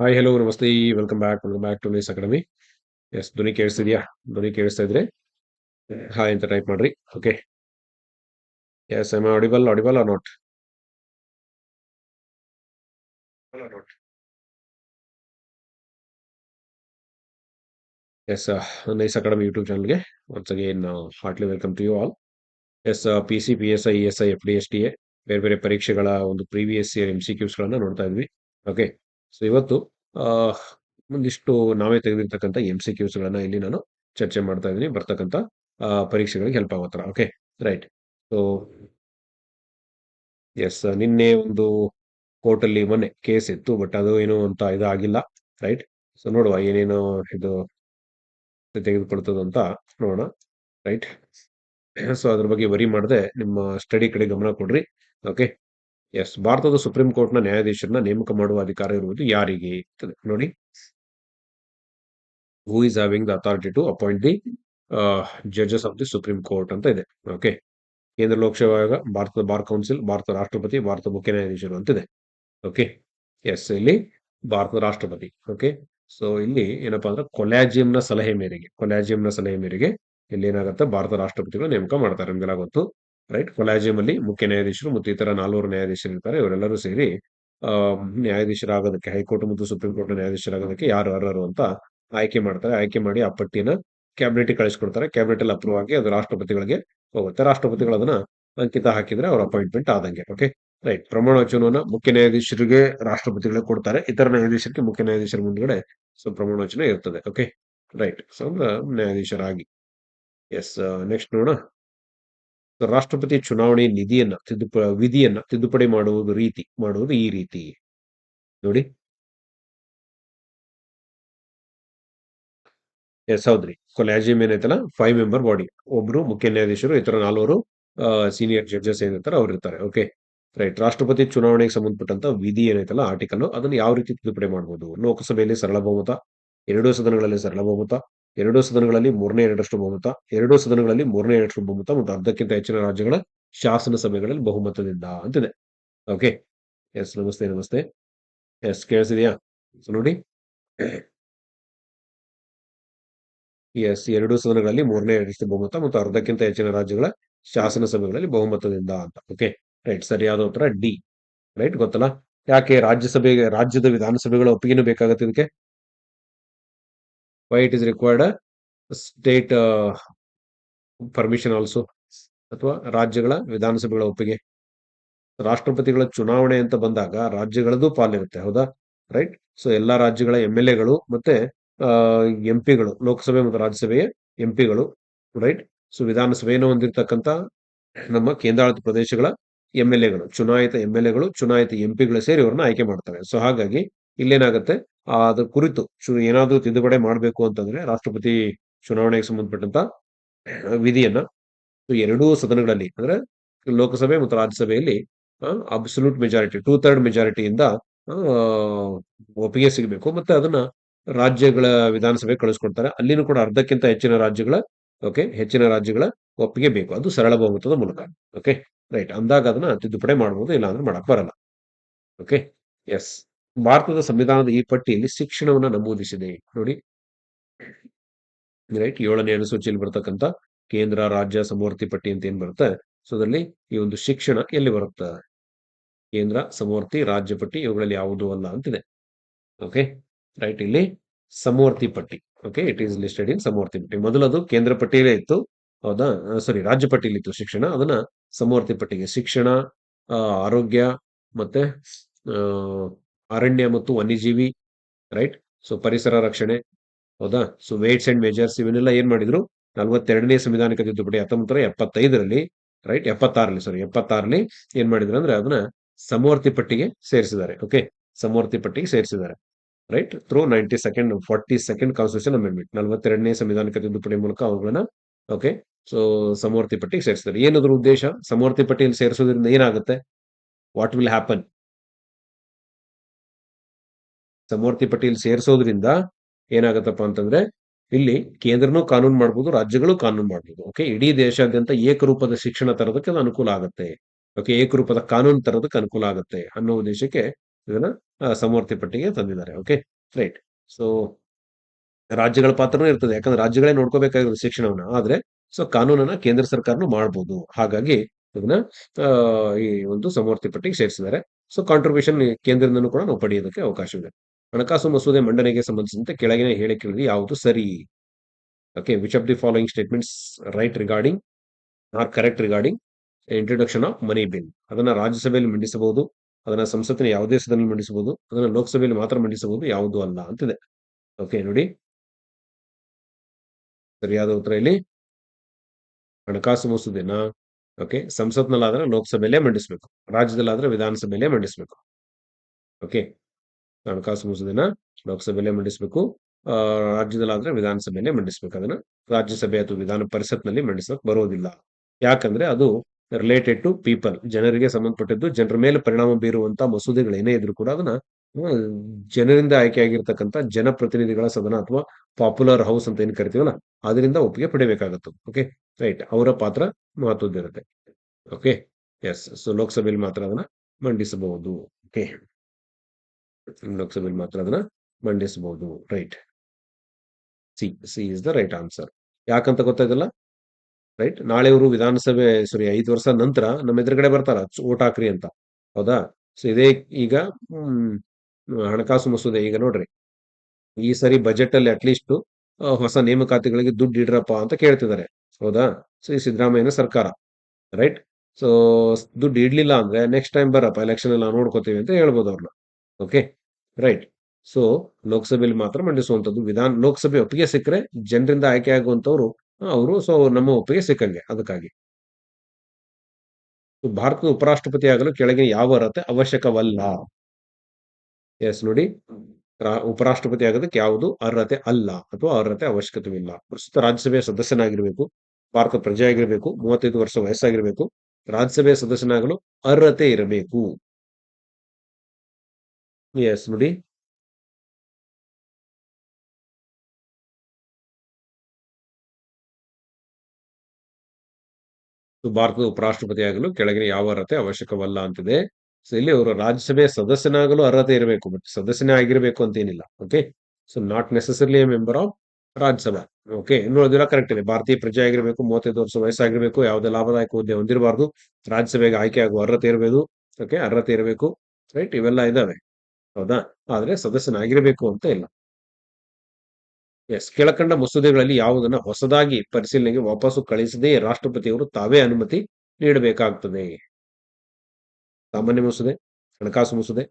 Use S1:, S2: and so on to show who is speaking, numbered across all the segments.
S1: Hi hello ನಮಸ್ತೆ welcome back welcome back to Nice Academy yes ಧ್ವನಿ ಕೇಳಿಸ್ತಿದ್ಯಾ ಧ್ವನಿ ಕೇಳಿಸ್ತಾ ಇದ್ರೆ ಹಾಯ್ ಅಂತ ಟೈಪ್ ಮಾಡ್ರಿ. Okay yes I'm audible audible are not yes Nice Academy YouTube ಚಾನಲ್ಗೆ once again heartly welcome to you all S P C P S I S I F D S T A ಬೇರೆ ಬೇರೆ ಪರೀಕ್ಷೆಗಳ ಒಂದು previous year M C ಕ್ಯೂಸ್ಗಳನ್ನ ನೋಡ್ತಾ ಇದ್ವಿ. Okay so ಇವತ್ತು ಒಂದಿಷ್ಟು ನಾವೇ ತೆಗೆದಿರ್ತಕ್ಕಂಥ ಎಂ ಸಿ ಕ್ಯೂಸ್ಗಳನ್ನ ಇಲ್ಲಿ ನಾನು ಚರ್ಚೆ ಮಾಡ್ತಾ ಇದ್ದೀನಿ. ಬರ್ತಕ್ಕಂಥ ಪರೀಕ್ಷೆಗಳಿಗೆ ಹೆಲ್ಪ್ ಆಗೋ ಓಕೆ ರೈಟ್ ಸೊ ಎಸ್ ನಿನ್ನೆ ಒಂದು ಕೋರ್ಟಲ್ಲಿ ಮೊನ್ನೆ ಕೇಸ್ ಇತ್ತು ಬಟ್ ಅದು ಏನು ಅಂತ ಇದಾಗಿಲ್ಲ. ರೈಟ್ ಸೊ ನೋಡುವ ಏನೇನು ಇದು ತೆಗೆದುಕೊಳ್ತದೆ ಅಂತ ನೋಡೋಣ. ರೈಟ್ ಸೊ ಅದ್ರ ಬಗ್ಗೆ ವರಿ ಮಾಡದೆ ನಿಮ್ಮ ಸ್ಟಡಿ ಕಡೆ ಗಮನ ಕೊಡ್ರಿ. ಓಕೆ ಎಸ್ ಭಾರತದ ಸುಪ್ರೀಂ ಕೋರ್ಟ್ನ ನ್ಯಾಯಾಧೀಶರನ್ನ ನೇಮಕ ಮಾಡುವ ಅಧಿಕಾರ ಇರುವುದು ಯಾರಿಗೆ ನೋಡಿ. Who is having the authority to appoint the judges of the supreme court ಅಂತ ಇದೆ. ಓಕೆ ಕೇಂದ್ರ ಲೋಕಸೇವಾ ಆಯೋಗ, ಭಾರತದ ಬಾರ್ ಕೌನ್ಸಿಲ್, ಭಾರತ ರಾಷ್ಟ್ರಪತಿ, ಭಾರತ ಮುಖ್ಯ ನ್ಯಾಯಾಧೀಶರು ಅಂತಿದೆ ಓಕೆ ಎಸ್ ಇಲ್ಲಿ ಭಾರತದ ರಾಷ್ಟ್ರಪತಿ. ಓಕೆ ಸೊ ಇಲ್ಲಿ ಏನಪ್ಪಾ ಅಂದ್ರೆ ಕೊಲ್ಯಾಜಿಯಂನ ಸಲಹೆ ಮೇರೆಗೆ, ಕೊಲ್ಯಾಜಿಯಂನ ಸಲಹೆ ಮೇರೆಗೆ ಇಲ್ಲಿ ಏನಾಗುತ್ತೆ? ಭಾರತ ರಾಷ್ಟ್ರಪತಿಗಳು ನೇಮಕ ಮಾಡ್ತಾರೆ. ನಿಮ್ಗೆಲ್ಲ ಗೊತ್ತು? ರೈಟ್ ಕೊಲಾಜಿಯಂ ಅಲ್ಲಿ ಮುಖ್ಯ ನ್ಯಾಯಾಧೀಶರು ಮತ್ತು ಇತರ ನಾಲ್ವರು ನ್ಯಾಯಾಧೀಶರು ಇರ್ತಾರೆ. ಇವರೆಲ್ಲರೂ ಸೇರಿ ನ್ಯಾಯಾಧೀಶರಾಗೋದಕ್ಕೆ ಹೈಕೋರ್ಟ್ ಮತ್ತು ಸುಪ್ರೀಂ ಕೋರ್ಟ್ ನ್ಯಾಯಾಧೀಶರಾಗೋದಕ್ಕೆ ಯಾರು ಅರ್ಹರು ಅಂತ ಆಯ್ಕೆ ಮಾಡ್ತಾರೆ. ಆಯ್ಕೆ ಮಾಡಿ ಆ ಪಟ್ಟಿನ ಕ್ಯಾಬಿನೆಟ್ ಕಳಿಸ್ಕೊಡ್ತಾರೆ. ಕ್ಯಾಬಿನೆಟ್ ಅಲ್ಲಿ ಅಪ್ರೂವ್ ಆಗಿ ಅದು ರಾಷ್ಟ್ರಪತಿಗಳಿಗೆ ಹೋಗುತ್ತೆ. ರಾಷ್ಟ್ರಪತಿಗಳು ಅದನ್ನ ಅಂಕಿತ ಹಾಕಿದ್ರೆ ಅವ್ರ ಅಪಾಯಿಂಟ್ಮೆಂಟ್ ಆದಂಗೆ ಓಕೆ ರೈಟ್ ಪ್ರಮಾಣ ವಚನವನ್ನ ಮುಖ್ಯ ನ್ಯಾಯಾಧೀಶರಿಗೆ ರಾಷ್ಟ್ರಪತಿಗಳಿಗೆ ಕೊಡ್ತಾರೆ. ಇತರ ನ್ಯಾಯಾಧೀಶರಿಗೆ ಮುಖ್ಯ ನ್ಯಾಯಾಧೀಶರ ಮುಂದ್ಗಡೆ ಸೊ ಪ್ರಮಾಣ ವಚನ ಇರ್ತದೆ ಓಕೆ ರೈಟ್ ಸೊ ನ್ಯಾಯಾಧೀಶರಾಗಿ. ಎಸ್ ನೆಕ್ಸ್ಟ್ ನೋಡೋಣ. So, ರಾಷ್ಟ್ರಪತಿ ಚುನಾವಣೆ ನಿಧಿಯನ್ನ ತಿದ್ದುಪ, ವಿಧಿಯನ್ನ ತಿದ್ದುಪಡಿ ಮಾಡುವುದು ರೀತಿ, ಮಾಡುವುದು ಈ ರೀತಿ. ನೋಡಿ. ಎಸ್, ಹೌದ್ರಿ. ಕೊಲಾಜಿಯಂ ಏನೈತಲ್ಲ ಫೈವ್ ಮೆಂಬರ್ ಬಾಡಿ ಒಬ್ರು ಮುಖ್ಯ ನ್ಯಾಯಾಧೀಶರು, ಇತರ ನಾಲ್ವರು ಸೀನಿಯರ್ ಜಡ್ಜಸ್ ಏನಿರ್ತಾರೆ ಅವ್ರು ಇರ್ತಾರೆ. ಓಕೆ ರೈಟ್ ರಾಷ್ಟ್ರಪತಿ ಚುನಾವಣೆಗೆ ಸಂಬಂಧಪಟ್ಟಂತ ವಿಧಿ ಏನೈತಲ್ಲ ಆರ್ಟಿಕಲ್ ಅದನ್ನು ಯಾವ ರೀತಿ ತಿದ್ದುಪಡಿ ಮಾಡಬಹುದು ಲೋಕಸಭೆಯಲ್ಲಿ ಸರಳ ಬಹುಮತ, ಎರಡೂ ಸದನಗಳಲ್ಲಿ ಸರಳ ಬಹುಮತ ಎರಡೂ ಸದನಗಳಲ್ಲಿ ಮೂರನೇ, ಎರಡರಷ್ಟು ಬಹುಮತ, ಎರಡೂ ಸದನಗಳಲ್ಲಿ ಮೂರನೇ, ಎರಡರಷ್ಟು ಬಹುಮತ ಮತ್ತು ಅರ್ಧಕ್ಕಿಂತ ಹೆಚ್ಚಿನ ರಾಜ್ಯಗಳ ಶಾಸನ ಸಭೆಗಳಲ್ಲಿ ಬಹುಮತದಿಂದ ಅಂತಿದೆ. ಓಕೆ ಎಸ್ ನಮಸ್ತೆ ನಮಸ್ತೆ. ಎಸ್ ಕೇಳಿಸಿದೆಯಾ ನೋಡಿ. ಎಸ್ ಎರಡು ಸದನಗಳಲ್ಲಿ ಮೂರನೇ, ಎರಡರಷ್ಟು ಬಹುಮತ ಮತ್ತು ಅರ್ಧಕ್ಕಿಂತ ಹೆಚ್ಚಿನ ರಾಜ್ಯಗಳ ಶಾಸನ ಸಭೆಗಳಲ್ಲಿ ಬಹುಮತದಿಂದ ಅಂತ. ಓಕೆ ರೈಟ್ ಸರಿಯಾದ ಉತ್ತರ ಡಿ. ರೈಟ್ ಗೊತ್ತಲ್ಲ? ಯಾಕೆ ರಾಜ್ಯಸಭೆಗೆ ರಾಜ್ಯದ ವಿಧಾನಸಭೆಗಳ ಒಪ್ಪಿಗೆನೂ ಬೇಕಾಗತ್ತೆ ಇದಕ್ಕೆ? Why it is required state permission also ಅಥವಾ ರಾಜ್ಯಗಳ ವಿಧಾನಸಭೆಗಳ ಒಪ್ಪಿಗೆ. ರಾಷ್ಟ್ರಪತಿಗಳ ಚುನಾವಣೆ ಅಂತ ಬಂದಾಗ ರಾಜ್ಯಗಳದ್ದು ಪಾಲಿರುತ್ತೆ ಹೌದಾ? ರೈಟ್ ಸೊ ಎಲ್ಲಾ ರಾಜ್ಯಗಳ ಎಂ ಎಲ್ ಎಗಳು ಮತ್ತೆ ಎಂ ಪಿಗಳು, ಲೋಕಸಭೆ ಮತ್ತು ರಾಜ್ಯಸಭೆಯ ಎಂ ಪಿಗಳು ರೈಟ್ ಸೊ ವಿಧಾನಸಭೆಯನ್ನು ಹೊಂದಿರತಕ್ಕಂತ ನಮ್ಮ ಕೇಂದ್ರಾಡಳಿತ ಪ್ರದೇಶಗಳ ಎಂ ಎಲ್ ಎಗಳು, ಚುನಾಯಿತ ಎಂ ಎಲ್ ಎಗಳು, ಚುನಾಯಿತ ಎಂ ಪಿಗಳು ಸೇರಿ ಅವ್ರನ್ನ ಆಯ್ಕೆ ಮಾಡ್ತಾರೆ ಸೊ ಹಾಗಾಗಿ ಇಲ್ಲೇನಾಗುತ್ತೆ? ಅದ್ರ ಕುರಿತು ಏನಾದರೂ ತಿದ್ದುಪಡಿ ಮಾಡಬೇಕು ಅಂತಂದ್ರೆ ರಾಷ್ಟ್ರಪತಿ ಚುನಾವಣೆಗೆ ಸಂಬಂಧಪಟ್ಟಂತ ವಿಧಿಯನ್ನ ಎರಡೂ ಸದನಗಳಲ್ಲಿ ಅಂದ್ರೆ ಲೋಕಸಭೆ ಮತ್ತು ರಾಜ್ಯಸಭೆಯಲ್ಲಿ ಅಬ್ಸಲ್ಯೂಟ್ ಮೆಜಾರಿಟಿ ಟೂ ಥರ್ಡ್ ಮೆಜಾರಿಟಿಯಿಂದ ಒಪ್ಪಿಗೆ ಸಿಗಬೇಕು. ಮತ್ತೆ ಅದನ್ನ ರಾಜ್ಯಗಳ ವಿಧಾನಸಭೆ ಕಳಿಸ್ಕೊಡ್ತಾರೆ. ಅಲ್ಲಿನೂ ಕೂಡ ಅರ್ಧಕ್ಕಿಂತ ಹೆಚ್ಚಿನ ರಾಜ್ಯಗಳ ಓಕೆ ಹೆಚ್ಚಿನ ರಾಜ್ಯಗಳ ಒಪ್ಪಿಗೆ ಬೇಕು. ಅದು ಸರಳ ಬಹುಮತದ ಮೂಲಕ. ಓಕೆ ರೈಟ್ ಅಂದಾಗ ಅದನ್ನ ತಿದ್ದುಪಡಿ ಮಾಡಬಹುದು ಇಲ್ಲ ಅಂದ್ರೆ ಮಾಡಕ್ ಬರಲ್ಲ. ಓಕೆ ಎಸ್ ಭಾರತದ ಸಂವಿಧಾನದ ಈ ಪಟ್ಟಿಯಲ್ಲಿ ಶಿಕ್ಷಣವನ್ನ ನಮೂದಿಸಿದೆ. ನೋಡಿ. ರೈಟ್, ಏಳನೇ ಅನುಸೂಚಿಯಲ್ಲಿ ಬರ್ತಕ್ಕಂಥ ಕೇಂದ್ರ, ರಾಜ್ಯ ಸಮವರ್ತಿ ಪಟ್ಟಿ ಅಂತ ಏನ್ ಬರುತ್ತೆ? ಸೊ ಅದರಲ್ಲಿ ಈ ಒಂದು ಶಿಕ್ಷಣ ಎಲ್ಲಿ ಬರುತ್ತೆ? ಕೇಂದ್ರ, ಸಮವರ್ತಿ, ರಾಜ್ಯ ಪಟ್ಟಿ ಇವುಗಳಲ್ಲಿ ಯಾವುದು ಅಲ್ಲ ಅಂತಿದೆ. ಓಕೆ ರೈಟ್ ಇಲ್ಲಿ ಸಮವರ್ತಿ ಪಟ್ಟಿ. Okay it is listed in ಸಮವರ್ತಿ ಪಟ್ಟಿ. ಮೊದಲದು ಕೇಂದ್ರ ಪಟ್ಟಿಯಲ್ಲೇ ಇತ್ತು. ಹೌದಾ? ಸಾರಿ ರಾಜ್ಯ ಪಟ್ಟಿಯಲ್ಲಿ ಇತ್ತು ಶಿಕ್ಷಣ. ಅದನ್ನ ಸಮವರ್ತಿ ಪಟ್ಟಿಗೆ ಶಿಕ್ಷಣ ಆರೋಗ್ಯ ಮತ್ತೆ ಅರಣ್ಯ ಮತ್ತು ವನ್ಯಜೀವಿ ರೈಟ್ ಸೊ ಪರಿಸರ ರಕ್ಷಣೆ, ಹೌದಾ? ಸೊ ವೇಟ್ಸ್ ಅಂಡ್ ಮೇಜರ್ಸ್ ಇವನ್ನೆಲ್ಲ ಏನ್ ಮಾಡಿದ್ರು? ನಲವತ್ತೆರಡನೇ ಸಂವಿಧಾನಿಕ ತಿದ್ದುಪಡಿ ಹತ್ತೊಂಬತ್ತರ ಎಪ್ಪತ್ತೈದರಲ್ಲಿ ರೈಟ್ ಎಪ್ಪತ್ತಾರಲ್ಲಿ ಸಾರಿ ಎಪ್ಪತ್ತಾರಲ್ಲಿ ಏನ್ ಮಾಡಿದ್ರು ಅಂದ್ರೆ ಅದನ್ನ ಸಮವರ್ತಿ ಪಟ್ಟಿಗೆ ಸೇರಿಸಿದ್ದಾರೆ ಓಕೆ ಸಮವರ್ತಿ ಪಟ್ಟಿಗೆ ಸೇರಿಸಿದ್ದಾರೆ right through ninety second forty second constitution amendment ನಲವತ್ತೆರಡನೇ ಸಂವಿಧಾನಿಕ ತಿದ್ದುಪಡಿ ಮೂಲಕ ಅವುಗಳನ್ನ ಓಕೆ ಸೊ ಸಮವರ್ತಿ ಪಟ್ಟಿಗೆ ಸೇರಿಸಿದ್ದಾರೆ. ಏನಾದ್ರು ಉದ್ದೇಶ? ಸಮವರ್ತಿ ಪಟ್ಟಿಯಲ್ಲಿ ಸೇರಿಸೋದ್ರಿಂದ ಏನಾಗುತ್ತೆ? ವಾಟ್ ವಿಲ್ ಹ್ಯಾಪನ್ ಸಮವರ್ತಿ ಪಟ್ಟಿಯಲ್ಲಿ ಸೇರಿಸೋದ್ರಿಂದ ಏನಾಗತ್ತಪ್ಪ ಅಂತಂದ್ರೆ ಇಲ್ಲಿ ಕೇಂದ್ರನೂ ಕಾನೂನು ಮಾಡ್ಬೋದು, ರಾಜ್ಯಗಳು ಕಾನೂನು ಮಾಡ್ಬೋದು ಓಕೆ ಇಡೀ ದೇಶಾದ್ಯಂತ ಏಕರೂಪದ ಶಿಕ್ಷಣ ತರೋದಕ್ಕೆ ಅನುಕೂಲ ಆಗುತ್ತೆ ಓಕೆ ಏಕರೂಪದ ಕಾನೂನು ತರೋದಕ್ಕೆ ಅನುಕೂಲ ಆಗುತ್ತೆ ಅನ್ನೋ ಉದ್ದೇಶಕ್ಕೆ ಇದನ್ನ ಸಮೂರ್ತಿ ಪಟ್ಟಿಗೆ ತಂದಿದ್ದಾರೆ ಓಕೆ ರೈಟ್ ಸೊ ರಾಜ್ಯಗಳ ಪಾತ್ರನೂ ಇರ್ತದೆ, ಯಾಕಂದ್ರೆ ರಾಜ್ಯಗಳೇ ನೋಡ್ಕೋಬೇಕಾಗಿರೋದು ಶಿಕ್ಷಣವನ್ನ, ಆದ್ರೆ ಸೊ ಕಾನೂನನ್ನ ಕೇಂದ್ರ ಸರ್ಕಾರನು ಮಾಡಬಹುದು ಹಾಗಾಗಿ ಇದನ್ನ ಈ ಒಂದು ಸಮವರ್ತಿ ಪಟ್ಟಿಗೆ ಸೇರಿಸಿದ್ದಾರೆ. ಸೊ ಕಾಂಟ್ರಿಬ್ಯೂಷನ್ ಕೇಂದ್ರದಿಂದನೂ ಕೂಡ ನಾವು ಪಡೆಯೋದಕ್ಕೆ ಅವಕಾಶವಿದೆ. ಹಣಕಾಸು ಮಸೂದೆ ಮಂಡನೆಗೆ ಸಂಬಂಧಿಸಿದಂತೆ ಕೆಳಗಿನ ಹೇಳಿಕೆಗಳಲ್ಲಿ ಯಾವುದು ಸರಿ? Okay which of the following statements right regarding are correct regarding introduction of money bill ಅದನ್ನ ರಾಜ್ಯಸಭೆಯಲ್ಲಿ ಮಂಡಿಸಬಹುದು, ಅದನ್ನ ಸಂಸತ್ತಿನ ಯಾವುದೇ ಸದನದಲ್ಲಿ ಮಂಡಿಸಬಹುದು, ಅದನ್ನ ಲೋಕಸಭೆಯಲ್ಲಿ ಮಾತ್ರ ಮಂಡಿಸಬಹುದು, ಯಾವುದು ಅಲ್ಲ ಅಂತಿದೆ. ಓಕೆ ನೋಡಿ. ಸರಿಯಾದ ಉತ್ತರ ಇಲ್ಲಿ. ಹಣಕಾಸು ಮಸೂದೆನ? ಓಕೆ ಸಂಸತ್ನಲ್ಲಾದ್ರೆ ಲೋಕಸಭೆಯಲ್ಲೇ ಮಂಡಿಸಬೇಕು, ರಾಜ್ಯದಲ್ಲಾದ್ರೆ ವಿಧಾನಸಭೆಯಲ್ಲೇ ಮಂಡಿಸಬೇಕು. ಓಕೆ ಹಣಕಾಸು ಮಸೂದೆನ ಲೋಕಸಭೆಯಲ್ಲೇ ಮಂಡಿಸಬೇಕು. ರಾಜ್ಯದಲ್ಲಾದ್ರೆ ವಿಧಾನಸಭೆಯಲ್ಲೇ ಮಂಡಿಸಬೇಕು. ಅದನ್ನ ರಾಜ್ಯಸಭೆ ಅಥವಾ ವಿಧಾನ ಪರಿಷತ್ನಲ್ಲಿ ಮಂಡಿಸಕ್ ಬರೋದಿಲ್ಲ. ಯಾಕಂದ್ರೆ ಅದು ರಿಲೇಟೆಡ್ ಟು ಪೀಪಲ್ ಜನರಿಗೆ ಸಂಬಂಧಪಟ್ಟಿದ್ದು, ಜನರ ಮೇಲೆ ಪರಿಣಾಮ ಬೀರುವಂತ ಮಸೂದೆಗಳೇನೇ ಇದ್ರೂ ಕೂಡ ಅದನ್ನ ಜನರಿಂದ ಆಯ್ಕೆಯಾಗಿರ್ತಕ್ಕಂಥ ಜನಪ್ರತಿನಿಧಿಗಳ ಸದನ ಅಥವಾ ಪಾಪ್ಯುಲರ್ ಹೌಸ್ ಅಂತ ಏನ್ ಕರಿತೀವಲ್ಲ, ಅದರಿಂದ ಒಪ್ಪಿಗೆ ಪಡಿಬೇಕಾಗತ್ತೆ ಓಕೆ ರೈಟ್ ಅವರ ಪಾತ್ರ ಮಹತ್ವದ್ದಿರುತ್ತೆ. ಓಕೆ ಎಸ್ ಸೊ ಲೋಕಸಭೆಯಲ್ಲಿ ಮಾತ್ರ ಅದನ್ನ ಮಂಡಿಸಬಹುದು. ಓಕೆ ಲೋಕಸಭೆಯಲ್ಲಿ ಮಾತ್ರ ಅದನ್ನ ಮಂಡಿಸಬಹುದು. Right C C is the right answer ಯಾಕಂತ ಗೊತ್ತಾಗಲ್ಲ? ರೈಟ್ ನಾಳೆ ಇವರು ವಿಧಾನಸಭೆ ಸಾರಿ ಐದು ವರ್ಷ ನಂತರ ನಮ್ಮ ಎದುರುಗಡೆ ಬರ್ತಾರ ಓಟ್ ಹಾಕ್ರಿ ಅಂತ. ಹೌದಾ? ಸೊ ಇದೇ ಈಗ ಹಣಕಾಸು ಮಸೂದೆ ಈಗ ನೋಡ್ರಿ. ಈ ಸರಿ ಬಜೆಟ್ ಅಲ್ಲಿ ಅಟ್ಲೀಸ್ಟ್ ಹೊಸ ನೇಮಕಾತಿಗಳಿಗೆ ದುಡ್ಡು ಇಡ್ರಪ್ಪ ಅಂತ ಕೇಳ್ತಿದ್ದಾರೆ. ಹೌದಾ? ಸೊ ಈ ಸಿದ್ದರಾಮಯ್ಯನ ಸರ್ಕಾರ. ರೈಟ್ ಸೊ ದುಡ್ಡು ಇಡ್ಲಿಲ್ಲ ಅಂದ್ರೆ ನೆಕ್ಸ್ಟ್ ಟೈಮ್ ಬರಪ್ಪ ಎಲೆಕ್ಷನ್ ಎಲ್ಲ ನೋಡ್ಕೋತೀವಿ ಅಂತ ಹೇಳ್ಬೋದು ಅವ್ರನ್ನ. ಓಕೆ ರೈಟ್ ಸೊ ಲೋಕಸಭೆಯಲ್ಲಿ ಮಾತ್ರ ಮಂಡಿಸುವಂಥದ್ದು ವಿಧಾನ ಲೋಕಸಭೆ ಒಪ್ಪಿಗೆ ಸಿಕ್ಕರೆ ಜನರಿಂದ ಆಯ್ಕೆ ಆಗುವಂತವ್ರು ಅವರು ಸೊ ನಮ್ಮ ಒಪ್ಪಿಗೆ ಸಿಕ್ಕಂಗೆ ಅದಕ್ಕಾಗಿ. ಭಾರತದ ಉಪರಾಷ್ಟ್ರಪತಿ ಆಗಲು ಕೆಳಗಿನ ಯಾವ ಅರ್ಹತೆ ಅವಶ್ಯಕವಲ್ಲ? ಎಸ್ ನೋಡಿ. ಉಪರಾಷ್ಟ್ರಪತಿ ಆಗೋದಕ್ಕೆ ಯಾವುದು ಅರ್ಹತೆ ಅಲ್ಲ ಅಥವಾ ಅರ್ಹತೆ ಅವಶ್ಯಕತೆವಿಲ್ಲ. ಪ್ರಸ್ತುತ ರಾಜ್ಯಸಭೆಯ ಸದಸ್ಯನಾಗಿರಬೇಕು, ಭಾರತದ ಪ್ರಜೆಯಾಗಿರಬೇಕು, ಮೂವತ್ತೈದು ವರ್ಷ ವಯಸ್ಸಾಗಿರಬೇಕು, ರಾಜ್ಯಸಭೆಯ ಸದಸ್ಯನಾಗಲು ಅರ್ಹತೆ ಇರಬೇಕು. ನೋಡಿ. ಸೊ ಭಾರತದ ಉಪರಾಷ್ಟ್ರಪತಿಯಾಗಲು ಕೆಳಗಿನ ಯಾವ ಅರ್ಹತೆ ಅವಶ್ಯಕವಲ್ಲ ಅಂತಿದೆ. ಸೊ ಇಲ್ಲಿ ಅವರು ರಾಜ್ಯಸಭೆಯ ಸದಸ್ಯನಾಗಲು ಅರ್ಹತೆ ಇರಬೇಕು ಬಟ್ ಸದಸ್ಯನೇ ಆಗಿರಬೇಕು ಅಂತೇನಿಲ್ಲ okay so not necessarily a member of Rajya Sabha okay ನೋಡಿದಿಲ್ಲ correct ಇದೆ. ಭಾರತೀಯ ಪ್ರಜೆ ಆಗಿರಬೇಕು, ಮೂವತ್ತೈದು ವರ್ಷ ವಯಸ್ಸಾಗಿರಬೇಕು, ಯಾವುದೇ ಲಾಭದಾಯಕ ಹುದ್ದೆ ಹೊಂದಿರಬಾರ್ದು. ರಾಜ್ಯಸಭೆಗೆ ಆಯ್ಕೆ ಆಗುವ ಅರ್ಹತೆ ಇರಬೇಕು ಓಕೆ ಅರ್ಹತೆ ಇರಬೇಕು ರೈಟ್ ಇವೆಲ್ಲ ಇದಾವೆ. ಹೌದಾ? ಆದ್ರೆ ಸದಸ್ಯನಾಗಿರಬೇಕು ಅಂತ ಇಲ್ಲ. ಎಸ್ ಕೆಳಕಂಡ ಮಸೂದೆಗಳಲ್ಲಿ ಯಾವುದನ್ನ ಹೊಸದಾಗಿ ಪರಿಶೀಲನೆಗೆ ವಾಪಸ್ಸು ಕಳಿಸದೆ ರಾಷ್ಟ್ರಪತಿಯವರು ತಾವೇ ಅನುಮತಿ ನೀಡಬೇಕಾಗ್ತದೆ. ಸಾಮಾನ್ಯ ಮಸೂದೆ, ಹಣಕಾಸು ಮಸೂದೆ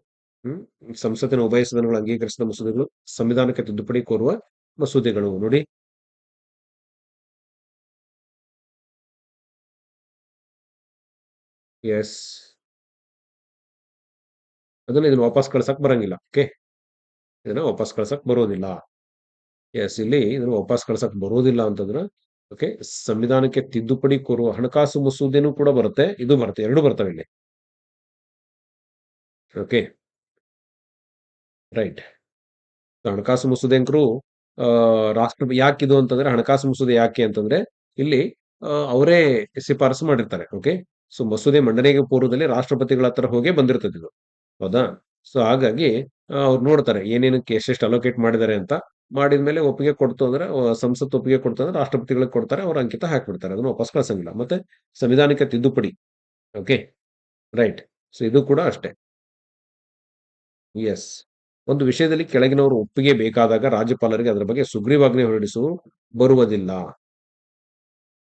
S1: ಸಂಸತ್ತಿನ ಉಭಯ ಸದನಗಳು ಅಂಗೀಕರಿಸಿದ ಮಸೂದೆಗಳು, ಸಂವಿಧಾನಕ್ಕೆ ತಿದ್ದುಪಡಿ ಕೋರುವ ಮಸೂದೆಗಳು. ನೋಡಿ. ಎಸ್ ಅದನ್ನ ಇದನ್ನ ವಾಪಸ್ ಕಳ್ಸಕ್ ಬರಂಗಿಲ್ಲ. ಓಕೆ ಇದನ್ನ ವಾಪಸ್ ಕಳ್ಸಕ್ ಬರೋದಿಲ್ಲ. ಎಸ್ ಇಲ್ಲಿ ಇದನ್ನ ವಾಪಸ್ ಕಳ್ಸಕ್ ಬರೋದಿಲ್ಲ ಅಂತಂದ್ರೆ ಓಕೆ ಸಂವಿಧಾನಕ್ಕೆ ತಿದ್ದುಪಡಿ ಕೋರುವ ಹಣಕಾಸು ಮಸೂದೆನೂ ಕೂಡ ಬರುತ್ತೆ, ಇದು ಬರುತ್ತೆ, ಎರಡು ಬರ್ತವೆ ಇಲ್ಲಿ. ಓಕೆ ರೈಟ್ ಹಣಕಾಸು ಮಸೂದೆ ಅಂಕರು ರಾಷ್ಟ್ರ ಯಾಕೆ ಇದು ಅಂತಂದ್ರೆ, ಹಣಕಾಸು ಮಸೂದೆ ಯಾಕೆ ಅಂತಂದ್ರೆ, ಇಲ್ಲಿ ಅವರೇ ಶಿಫಾರಸು ಮಾಡಿರ್ತಾರೆ ಓಕೆ ಸೊ ಮಸೂದೆ ಮಂಡನೆಗೆ ಪೂರ್ವದಲ್ಲಿ ರಾಷ್ಟ್ರಪತಿಗಳ ಹತ್ರ ಹೋಗಿ ಬಂದಿರ್ತದೆ ಇದು. ಹೌದಾ? ಸೊ ಹಾಗಾಗಿ ಅವ್ರು ನೋಡ್ತಾರೆ ಏನೇನಕ್ಕೆ ಎಷ್ಟೆಷ್ಟು ಅಲೋಕೇಟ್ ಮಾಡಿದ್ದಾರೆ ಅಂತ. ಮಾಡಿದ್ಮೇಲೆ ಒಪ್ಪಿಗೆ ಕೊಡ್ತು ಅಂದ್ರೆ ಸಂಸತ್ ಒಪ್ಪಿಗೆ ಕೊಡ್ತು ಅಂದ್ರೆ, ರಾಷ್ಟ್ರಪತಿಗಳಿಗೆ ಕೊಡ್ತಾರೆ, ಅವ್ರ ಅಂಕಿತ ಹಾಕ್ಬಿಡ್ತಾರೆ. ಅದನ್ನು ವಾಪಸ್ ಕಳ್ಸಂಗಿಲ್ಲ. ಮತ್ತೆ ಸಂವಿಧಾನಕ್ಕೆ ತಿದ್ದುಪಡಿ. ಓಕೆ ರೈಟ್ ಸೊ ಇದು ಕೂಡ ಅಷ್ಟೇ. ಎಸ್ ಒಂದು ವಿಷಯದಲ್ಲಿ ಕೆಳಗಿನವರು ಒಪ್ಪಿಗೆ ಬೇಕಾದಾಗ ರಾಜ್ಯಪಾಲರಿಗೆ ಅದರ ಬಗ್ಗೆ ಸುಗ್ರೀವಾಜ್ಞೆ ಹೊರಡಿಸುವ ಬರುವುದಿಲ್ಲ.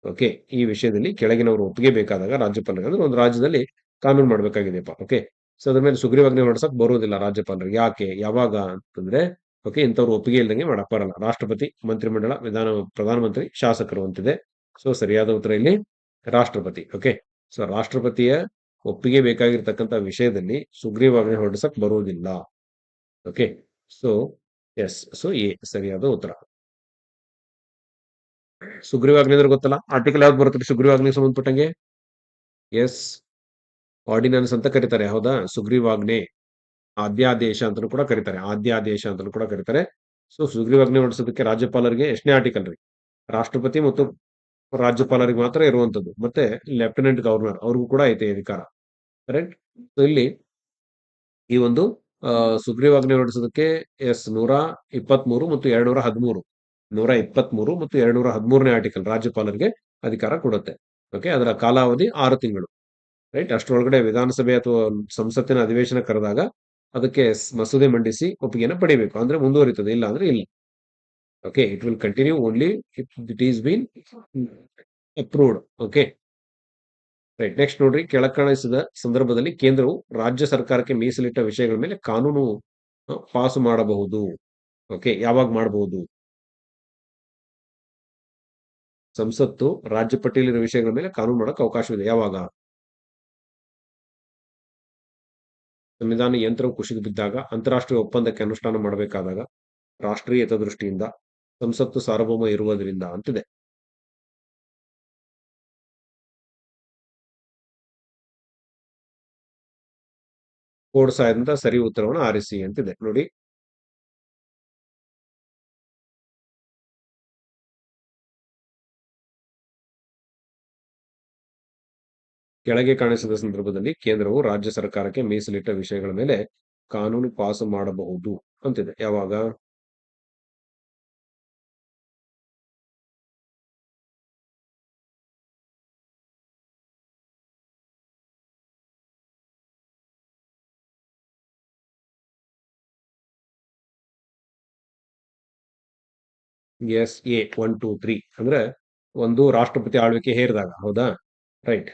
S1: ಓಕೆ ಈ ವಿಷಯದಲ್ಲಿ ಕೆಳಗಿನವರು ಒಪ್ಪಿಗೆ ಬೇಕಾದಾಗ ರಾಜ್ಯಪಾಲರಿಗೆ, ಅಂದ್ರೆ ಒಂದು ರಾಜ್ಯದಲ್ಲಿ ಕಾನೂನು ಮಾಡಬೇಕಾಗಿದೆಯಪ್ಪ. ಓಕೆ ಸೊ ಅದ್ರ ಮೇಲೆ ಸುಗ್ರೀವಾಜ್ಞೆ ಹೊರಡಿಸಕ್ ಬರುವುದಿಲ್ಲ ರಾಜ್ಯಪಾಲರಿಗೆ ಯಾಕೆ? ಯಾವಾಗ ಅಂತಂದ್ರೆ, ಓಕೆ, ಇಂಥವ್ರು ಒಪ್ಪಿಗೆ ಇಲ್ದಂಗೆ ಮಾಡಕ್ ಬರಲ್ಲ ರಾಷ್ಟ್ರಪತಿ, ಮಂತ್ರಿಮಂಡಲ, ವಿಧಾನ, ಪ್ರಧಾನಮಂತ್ರಿ, ಶಾಸಕರು ಅಂತಿದೆ. ಸೊ, ಸರಿಯಾದ ಉತ್ತರ ಇಲ್ಲಿ ರಾಷ್ಟ್ರಪತಿ, ಓಕೆ? ಸೊ, ರಾಷ್ಟ್ರಪತಿಯ ಒಪ್ಪಿಗೆ ಬೇಕಾಗಿರ್ತಕ್ಕಂಥ ವಿಷಯದಲ್ಲಿ ಸುಗ್ರೀವಾಜ್ಞೆ ಹೊರಡಿಸಕ್ ಬರುವುದಿಲ್ಲ okay? So, yes, so, A, ಸರಿಯಾದ ಉತ್ತರ. ಸುಗ್ರೀವಾಜ್ಞೆ ಅಂದ್ರೆ ಗೊತ್ತಲ್ಲ? ಆರ್ಟಿಕಲ್ ಯಾವ್ದು ಬರುತ್ತೆ ಸುಗ್ರೀವಾಜ್ಞೆಗೆ ಸಂಬಂಧಪಟ್ಟಂಗೆ? ಎಸ್ ಆರ್ಡಿನೆನ್ಸ್ ಅಂತ ಕರೀತಾರೆ, ಹೌದಾ? ಸುಗ್ರೀವಾಜ್ಞೆ ಆದ್ಯಾದೇಶ ಅಂತಲೂ ಕೂಡ ಕರೀತಾರೆ, ಆದ್ಯಾದೇಶ ಅಂತಲೂ ಕೂಡ ಕರೀತಾರೆ. ಸೊ, ಸುಗ್ರೀವಾಜ್ಞೆ ಹೊರಡಿಸೋದಕ್ಕೆ ರಾಜ್ಯಪಾಲರಿಗೆ ಎಷ್ಟನೇ ಆರ್ಟಿಕಲ್ ರೀ? ರಾಷ್ಟ್ರಪತಿ ಮತ್ತು ರಾಜ್ಯಪಾಲರಿಗೆ ಮಾತ್ರ ಇರುವಂತದ್ದು ಮತ್ತೆ ಲೆಫ್ಟಿನೆಂಟ್ ಗವರ್ನರ್ ಅವ್ರಿಗೂ ಕೂಡ ಐತೆ ಅಧಿಕಾರ. ಕರೆಕ್ಟ್ ಇಲ್ಲಿ ಈ ಒಂದು ಸುಗ್ರೀವಾಜ್ಞೆ ಹೊರಡಿಸೋದಕ್ಕೆ ಎಸ್ ನೂರ ಇಪ್ಪತ್ಮೂರು ಮತ್ತು ಎರಡ್ನೂರ ಹದಿಮೂರು. ನೂರ ಇಪ್ಪತ್ಮೂರು ಮತ್ತು ಎರಡ್ನೂರ ಹದಿಮೂರನೇ ಆರ್ಟಿಕಲ್ ರಾಜ್ಯಪಾಲರಿಗೆ ಅಧಿಕಾರ ಕೊಡುತ್ತೆ. ಓಕೆ ಅದರ ಕಾಲಾವಧಿ ಆರು ತಿಂಗಳು. ರೈಟ್ ಅಷ್ಟರೊಳಗಡೆ ವಿಧಾನಸಭೆ ಅಥವಾ ಸಂಸತ್ತಿನ ಅಧಿವೇಶನ ಕರೆದಾಗ ಅದಕ್ಕೆ ಮಸೂದೆ ಮಂಡಿಸಿ ಒಪ್ಪಿಗೆನ ಪಡಿಬೇಕು. ಅಂದ್ರೆ ಮುಂದುವರಿತದೆ ಇಲ್ಲ. ಅಂದ್ರೆ ಇಲ್ಲ okay it will continue only it is been approved okay right next ನೋಡ್ರಿ. ಕೆಳಕಳಿಸಿದ ಸಂದರ್ಭದಲ್ಲಿ ಕೇಂದ್ರವು ರಾಜ್ಯ ಸರ್ಕಾರಕ್ಕೆ ಮೀಸಲಿಟ್ಟ ವಿಷಯಗಳ ಮೇಲೆ ಕಾನೂನು ಪಾಸು ಮಾಡಬಹುದು. ಓಕೆ ಯಾವಾಗ ಮಾಡಬಹುದು? ಸಂಸತ್ತು, ರಾಜ್ಯ ಪಟ್ಟಿಯಲ್ಲಿರುವ ವಿಷಯಗಳ ಮೇಲೆ ಕಾನೂನು ಮಾಡಕ್ಕೆ ಅವಕಾಶವಿದೆ. ಯಾವಾಗ? ಸಂವಿಧಾನ ಯಂತ್ರವು ಕುಸಿದು ಬಿದ್ದಾಗ, ಅಂತಾರಾಷ್ಟ್ರೀಯ ಒಪ್ಪಂದಕ್ಕೆ ಅನುಷ್ಠಾನ ಮಾಡಬೇಕಾದಾಗ, ರಾಷ್ಟ್ರೀಯ ಹಿತದೃಷ್ಟಿಯಿಂದ ಸಂಸತ್ತು ಸಾರ್ವಭೌಮ ಇರುವುದರಿಂದ ಅಂತಿದೆ. ಕೋಡ್ ಸಹಾಯದಿಂದ ಸರಿ ಉತ್ತರವನ್ನು ಆರಿಸಿ ಅಂತಿದೆ. ನೋಡಿ. ಕೆಳಗೆ ಕಾಣಿಸಿದ ಸಂದರ್ಭದಲ್ಲಿ ಕೇಂದ್ರವು ರಾಜ್ಯ ಸರ್ಕಾರಕ್ಕೆ ಮೀಸಲಿಟ್ಟ ವಿಷಯಗಳ ಮೇಲೆ ಕಾನೂನು ಪಾಸು ಮಾಡಬಹುದು ಅಂತಿದೆ. ಯಾವಾಗ? Yes A one two three ಅಂದ್ರೆ ಒಂದು ರಾಷ್ಟ್ರಪತಿ ಆಳ್ವಿಕೆ ಹೇರಿದಾಗ. ಹೌದಾ? ರೈಟ್.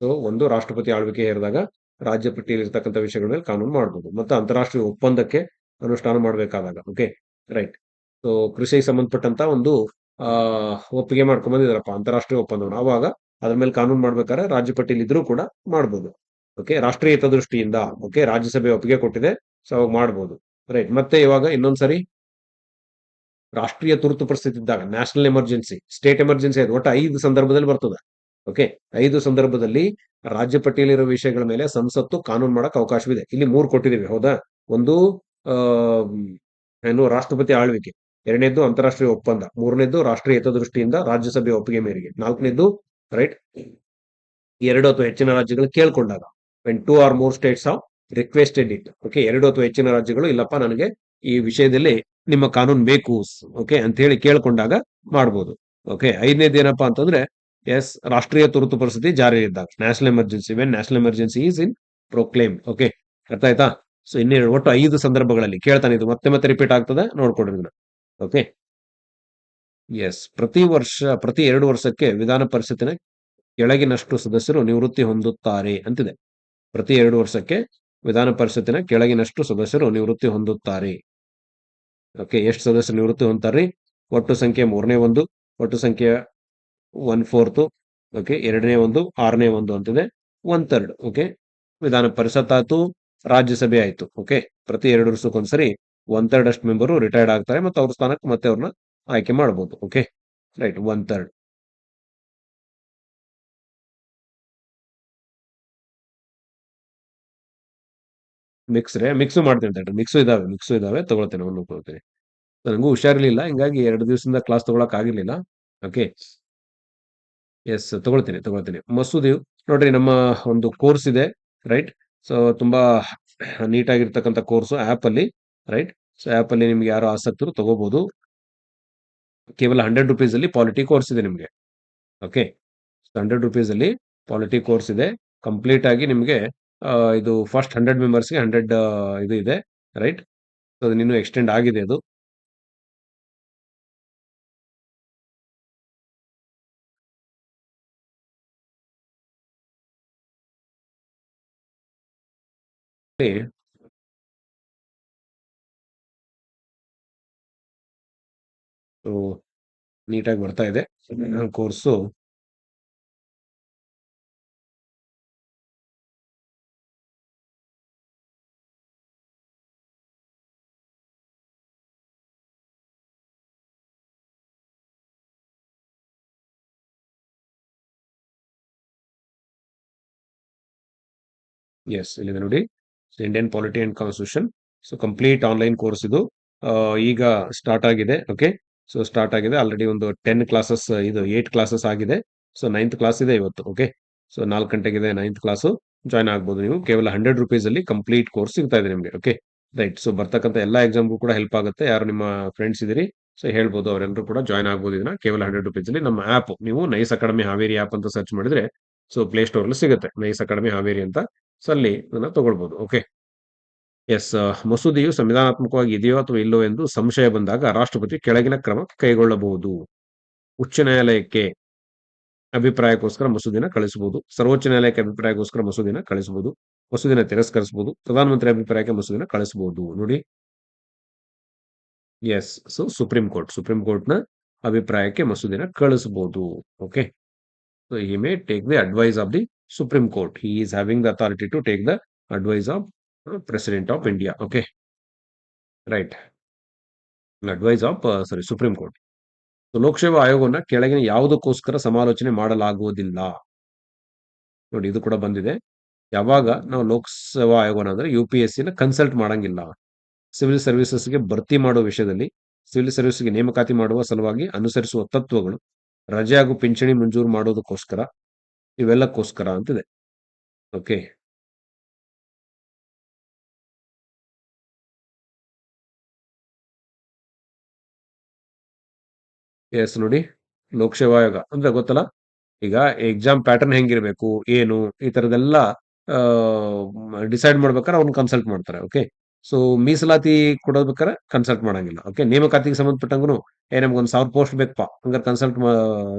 S1: ಸೊ ಒಂದು ರಾಷ್ಟ್ರಪತಿ ಆಳ್ವಿಕೆ ಹೇರಿದಾಗ ರಾಜ್ಯ ಪಟ್ಟಿಯಲ್ಲಿ ಇರ್ತಕ್ಕಂಥ ವಿಷಯಗಳ ಮೇಲೆ ಕಾನೂನು ಮಾಡಬಹುದು ಮತ್ತು ಅಂತಾರಾಷ್ಟ್ರೀಯ ಒಪ್ಪಂದಕ್ಕೆ ಅನುಷ್ಠಾನ ಮಾಡಬೇಕಾದಾಗ ಓಕೆ ರೈಟ್ ಸೊ ಕೃಷಿಗೆ ಸಂಬಂಧಪಟ್ಟಂತ ಒಂದು ಒಪ್ಪಿಗೆ ಮಾಡ್ಕೊಂಡ್ ಬಂದಿದಾರಪ್ಪ ಅಂತಾರಾಷ್ಟ್ರೀಯ ಒಪ್ಪಂದವನ್ನು. ಅವಾಗ ಅದ್ರ ಮೇಲೆ ಕಾನೂನು ಮಾಡ್ಬೇಕಾದ್ರೆ ರಾಜ್ಯ ಪಟ್ಟಿಯಲ್ಲಿ ಇದ್ರೂ ಕೂಡ ಮಾಡಬಹುದು ಓಕೆ ರಾಷ್ಟ್ರೀಯ ಹಿತದೃಷ್ಟಿಯಿಂದ ಓಕೆ ರಾಜ್ಯಸಭೆ ಒಪ್ಪಿಗೆ ಕೊಟ್ಟಿದೆ ಸೊ ಅವಾಗ ಮಾಡಬಹುದು ರೈಟ್ ಮತ್ತೆ ಇವಾಗ ಇನ್ನೊಂದ್ಸರಿ ರಾಷ್ಟ್ರೀಯ ತುರ್ತು ಪರಿಸ್ಥಿತಿ ಇದ್ದಾಗ ನ್ಯಾಷನಲ್ ಎಮರ್ಜೆನ್ಸಿ ಸ್ಟೇಟ್ ಎಮರ್ಜೆನ್ಸಿ ಅದು ಒಟ್ಟು ಐದು ಸಂದರ್ಭದಲ್ಲಿ ಬರ್ತದೆ. ಓಕೆ, ಐದು ಸಂದರ್ಭದಲ್ಲಿ ರಾಜ್ಯ ಪಟ್ಟಿಯಲ್ಲಿರೋ ವಿಷಯಗಳ ಮೇಲೆ ಸಂಸತ್ತು ಕಾನೂನು ಮಾಡಕ್ ಅವಕಾಶವಿದೆ. ಇಲ್ಲಿ ಮೂರು ಕೊಟ್ಟಿದ್ದೀವಿ, ಹೌದಾ? ಒಂದು ಏನು ರಾಷ್ಟ್ರಪತಿ ಆಳ್ವಿಕೆ, ಎರಡನೇದ್ದು ಅಂತಾರಾಷ್ಟ್ರೀಯ ಒಪ್ಪಂದ, ಮೂರನೇದ್ದು ರಾಷ್ಟ್ರೀಯ ಹಿತದೃಷ್ಟಿಯಿಂದ ರಾಜ್ಯಸಭೆ ಒಪ್ಪಿಗೆ ಮೇರೆಗೆ, ನಾಲ್ಕನೇದ್ದು, ರೈಟ್? ಎರಡು ಅಥವಾ ಹೆಚ್ಚಿನ ರಾಜ್ಯಗಳು ಕೇಳ್ಕೊಂಡಾಗ when two or more states have requested it okay ಎರಡು ಅಥವಾ ಹೆಚ್ಚಿನ ರಾಜ್ಯಗಳು, ಇಲ್ಲಪ್ಪ, ನನಗೆ ಈ ವಿಷಯದಲ್ಲಿ ನಿಮ್ಮ ಕಾನೂನು ಬೇಕು, ಓಕೆ ಅಂತ ಹೇಳಿ ಕೇಳ್ಕೊಂಡಾಗ ಮಾಡ್ಬೋದು, ಓಕೆ ಐದನೇದು ಏನಪ್ಪಾ ಅಂತಂದ್ರೆ ಎಸ್ ರಾಷ್ಟ್ರೀಯ ತುರ್ತು ಪರಿಸ್ಥಿತಿ ಜಾರಿ ಇದ್ದಾಗ national emergency when national emergency is in proclaim okay ಅರ್ಥ ಆಯ್ತಾ ಸೊ ಇನ್ನೇ ಒಟ್ಟು ಐದು ಸಂದರ್ಭಗಳಲ್ಲಿ ಕೇಳ್ತಾನೆ ಇದು. ಮತ್ತೆ ಮತ್ತೆ ರಿಪೀಟ್ ಆಗ್ತದೆ. ನೋಡ್ಕೊಡ್ರಿ ಇದನ್ನ. ಓಕೆ ಎಸ್ ಪ್ರತಿ ವರ್ಷ, ಪ್ರತಿ ಎರಡು ವರ್ಷಕ್ಕೆ ವಿಧಾನ ಪರಿಷತ್ತಿನ ಕೆಳಗಿನಷ್ಟು ಸದಸ್ಯರು ನಿವೃತ್ತಿ ಹೊಂದುತ್ತಾರೆ ಅಂತಿದೆ. ಪ್ರತಿ ಎರಡು ವರ್ಷಕ್ಕೆ ವಿಧಾನ ಪರಿಷತ್ತಿನ ಕೆಳಗಿನಷ್ಟು ಸದಸ್ಯರು ನಿವೃತ್ತಿ ಹೊಂದುತ್ತಾರೆ. ಓಕೆ ಎಷ್ಟು ಸದಸ್ಯರು ನಿವೃತ್ತಿ ಹೊಂದ್ತಾರ್ರಿ ಒಟ್ಟು ಸಂಖ್ಯೆ ಮೂರನೇ ಒಂದು, ಒಟ್ಟು ಸಂಖ್ಯೆ ಒನ್ ಫೋರ್ತ್ ಓಕೆ, ಎರಡನೇ ಒಂದು, ಆರನೇ ಒಂದು ಅಂತಿದೆ ಒನ್ ಥರ್ಡ್ ಓಕೆ. ವಿಧಾನ ಪರಿಷತ್ ಆಯ್ತು, ರಾಜ್ಯಸಭೆ ಆಯ್ತು, ಓಕೆ. ಪ್ರತಿ ಎರಡು ವರ್ಷಕ್ಕೊಂದ್ಸರಿ ಒನ್ ಥರ್ಡ್ ಅಷ್ಟು ಮೆಂಬರು ರಿಟೈರ್ಡ್ ಆಗ್ತಾರೆ ಮತ್ತು ಅವ್ರ ಸ್ಥಾನಕ್ಕೆ ಮತ್ತೆ ಅವ್ರನ್ನ ಆಯ್ಕೆ ಮಾಡ್ಬೋದು, okay. Right one third mix ರೇ ಮಿಕ್ಸು ಮಾಡ್ತೀನಿ ಮಿಕ್ಸು ಇದಾವೆ ಮಿಕ್ಸು ಇದಾವೆ, ತಗೊಳ್ತೇನೆ ಒಂದು ಕೊಡ್ತೀನಿ. ನನಗೂ ಹುಷಾರಿರ್ಲಿಲ್ಲ, ಹಿಂಗಾಗಿ ಎರಡು ದಿವಸದಿಂದ ಕ್ಲಾಸ್ ತಗೊಳಕ್ ಆಗಿರ್ಲಿಲ್ಲ, ಓಕೆ. ಎಸ್ ತಗೊಳ್ತೀನಿ ತಗೊಳ್ತೀನಿ. ಮಸೂದಿ, ನೋಡ್ರಿ ನಮ್ಮ ಒಂದು ಕೋರ್ಸ್ ಇದೆ ರೈಟ್ ಸೊ ತುಂಬಾ ನೀಟಾಗಿರ್ತಕ್ಕಂಥ ಕೋರ್ಸ್ ಆ್ಯಪ್ ಅಲ್ಲಿ ರೈಟ್ ಸೊ ಆ್ಯಪ್ ಅಲ್ಲಿ ನಿಮ್ಗೆ ಯಾರು ಆಸಕ್ತರು ತಗೋಬಹುದು ಕೇವಲ ಹಂಡ್ರೆಡ್ ರುಪೀಸ್ ಅಲ್ಲಿ ಪಾಲಿಟಿ ಕೋರ್ಸ್ ಇದೆ ನಿಮಗೆ. ಓಕೆ ಹಂಡ್ರೆಡ್ ರುಪೀಸ್ ಅಲ್ಲಿ ಪಾಲಿಟಿ ಕೋರ್ಸ್ ಇದೆ. ಕಂಪ್ಲೀಟ್ ಆಗಿ ನಿಮಗೆ ಇದು ಫಸ್ಟ್ ಹಂಡ್ರೆಡ್ ಮೆಂಬರ್ಸ್ಗೆ ಹಂಡ್ರೆಡ್ ಇದು ಇದೆ ರೈಟ್ ಸೊ ಅದು ಇನ್ನೂ ಎಕ್ಸ್ಟೆಂಡ್ ಆಗಿದೆ ಅದು. ಸೊ ನೀಟಾಗಿ ಬರ್ತಾ ಇದೆ ಕೋರ್ಸು ಎಸ್ ಇಲ್ಲಿದೆ ನೋಡಿ Indian polity and constitution so complete online course ಇದು. ಈಗ ಸ್ಟಾರ್ಟ್ ಆಗಿದೆ. ಓಕೆ ಸೊ ಸ್ಟಾರ್ಟ್ ಆಗಿದೆ. ಆಲ್ರೆಡಿ ಒಂದು ಟೆನ್ ಕ್ಲಾಸಸ್ ಇದು ಏಟ್ ಕ್ಲಾಸಸ್ ಆಗಿದೆ. ಸೊ ನೈನ್ತ್ ಕ್ಲಾಸ್ ಇದೆ ಇವತ್ತು. ಓಕೆ ಸೊ ನಾಲ್ಕು ಗಂಟೆಗಿದೆ ನೈನ್ತ್ ಕ್ಲಾಸು ಜಾಯ್ನ್ ಆಗ್ಬೋದು ನೀವು. ಕೇವಲ ಹಂಡ್ರೆಡ್ ರುಪೀಸ್ ಅಲ್ಲಿ ಕಂಪ್ಲೀಟ್ ಕೋರ್ಸ್ ಸಿಗ್ತಾ ಇದೆ ನಿಮಗೆ. Okay right. ಸೊ ಬರ್ತಕ್ಕಂಥ ಎಲ್ಲ ಎಕ್ಸಾಮ್‌ಗೂ ಕೂಡ ಹೆಲ್ಪ್ ಆಗುತ್ತೆ. ಯಾರು ನಿಮ್ಮ ಫ್ರೆಂಡ್ಸ್ ಇದೀರಿ, ಸೊ ಹೇಳ್ಬೋದು. ಅವರೆಲ್ಲರೂ ಕೂಡ ಜಾಯ್ನ್ ಆಗ್ಬೋದು ಇದನ್ನ. ಕೇವಲ ₹100 ಅಲ್ಲಿ ನಮ್ಮ ಆಪ್ ನೀವು ನೈಸ್ ಅಕಾಡೆಮಿ ಹಾವೇರಿ ಆ್ಯಪ್ ಅಂತ ಸರ್ಚ್ ಮಾಡಿದ್ರೆ, ಸೊ ಪ್ಲೇ ಸ್ಟೋರ್‌ಲ್ಲಿ ಸಿಗುತ್ತೆ. ನೈಸ್ ಅಕಾಡೆಮಿ ಹಾವೇರಿ ಅಂತ. ಸೊ ಅಲ್ಲಿ ತಗೊಳ್ಬೋದು. ಓಕೆ. ಎಸ್ ಮಸೂದೆಯು ಸಂವಿಧಾನಾತ್ಮಕವಾಗಿ ಇದೆಯೋ ಅಥವಾ ಇಲ್ಲೋ ಎಂದು ಸಂಶಯ ಬಂದಾಗ ರಾಷ್ಟ್ರಪತಿ ಕೆಳಗಿನ ಕ್ರಮ ಕೈಗೊಳ್ಳಬಹುದು. ಉಚ್ಚ ನ್ಯಾಯಾಲಯಕ್ಕೆ ಅಭಿಪ್ರಾಯಕ್ಕೋಸ್ಕರ ಮಸೂದಿನ ಕಳಿಸಬಹುದು. ಸರ್ವೋಚ್ಚ ನ್ಯಾಯಾಲಯಕ್ಕೆ ಅಭಿಪ್ರಾಯಕ್ಕೋಸ್ಕರ ಮಸೂದಿನ ಕಳಿಸಬಹುದು. ಮಸೂದಿನ ತಿರಸ್ಕರಿಸಬಹುದು. ಪ್ರಧಾನಮಂತ್ರಿ ಅಭಿಪ್ರಾಯಕ್ಕೆ ಮಸೂದಿನ ಕಳಿಸಬಹುದು. ನೋಡಿ. Yes so supreme court. Supreme ಕೋರ್ಟ್‌ನ ಅಭಿಪ್ರಾಯಕ್ಕೆ ಮಸೂದಿನ ಕಳಿಸಬಹುದು. Okay. So he may take the advice of the supreme court. He is having the authority to take the advice of president of India. Okay. Right. Advice of sorry supreme court. ಲೋಕಸೇವಾ ಆಯೋಗವನ್ನ ಕೆಳಗಿನ ಯಾವುದಕ್ಕೋಸ್ಕರ ಸಮಾಲೋಚನೆ ಮಾಡಲಾಗುವುದಿಲ್ಲ? ನೋಡಿ ಇದು ಕೂಡ ಬಂದಿದೆ. ಯಾವಾಗ ನಾವು ಲೋಕಸೇವಾ ಆಯೋಗನ ಅಂದ್ರೆ ಯುಪಿಎಸ್ಸಿನ ಕನ್ಸಲ್ಟ್ ಮಾಡಂಗಿಲ್ಲ. ಸಿವಿಲ್ ಸರ್ವಿಸಸ್‌ಗೆ ಭರ್ತಿ ಮಾಡುವ ವಿಷಯದಲ್ಲಿ, ಸಿವಿಲ್ ಸರ್ವಿಸ್‌ಗೆ ನೇಮಕಾತಿ ಮಾಡುವ ಸಲುವಾಗಿ ಅನುಸರಿಸುವ ತತ್ವಗಳು, ರಜೆ ಹಾಗೂ ಪಿಂಚಣಿ ಮಂಜೂರು ಮಾಡೋದಕ್ಕೋಸ್ಕರ, ಇವೆಲ್ಲಕ್ಕೋಸ್ಕರ ಅಂತಿದೆ. ಓಕೆ. ಎಸ್ ನೋಡಿ. ಲೋಕಸೇವಾ ಆಯೋಗ ಅಂದ್ರೆ ಗೊತ್ತಲ್ಲ? ಈಗ ಎಕ್ಸಾಮ್ ಪ್ಯಾಟರ್ನ್ ಹೆಂಗಿರ್ಬೇಕು? ಏನು? ಈ ತರದೆಲ್ಲ ಡಿಸೈಡ್ ಮಾಡ್ಬೇಕಾದ್ರೆ ಅವ್ರನ್ನ ಕನ್ಸಲ್ಟ್ ಮಾಡ್ತಾರೆ. ಓಕೆ. ಸೊ ಮೀಸಲಾತಿ ಕೊಡೋದ್ಬೇಕಾರೆ ಕನ್ಸಲ್ಟ್ ಮಾಡಂಗಿಲ್ಲ. ಓಕೆ. ನೇಮಕಾತಿಗೆ ಸಂಬಂಧಪಟ್ಟಂಗೂ ಏ ನಮ್ಗೆ ಒಂದು ಸಾವಿರ ಪೋಸ್ಟ್ ಬೇಕಪ್ಪ. ಹಂಗಾರೆ ಕನ್ಸಲ್ಟ್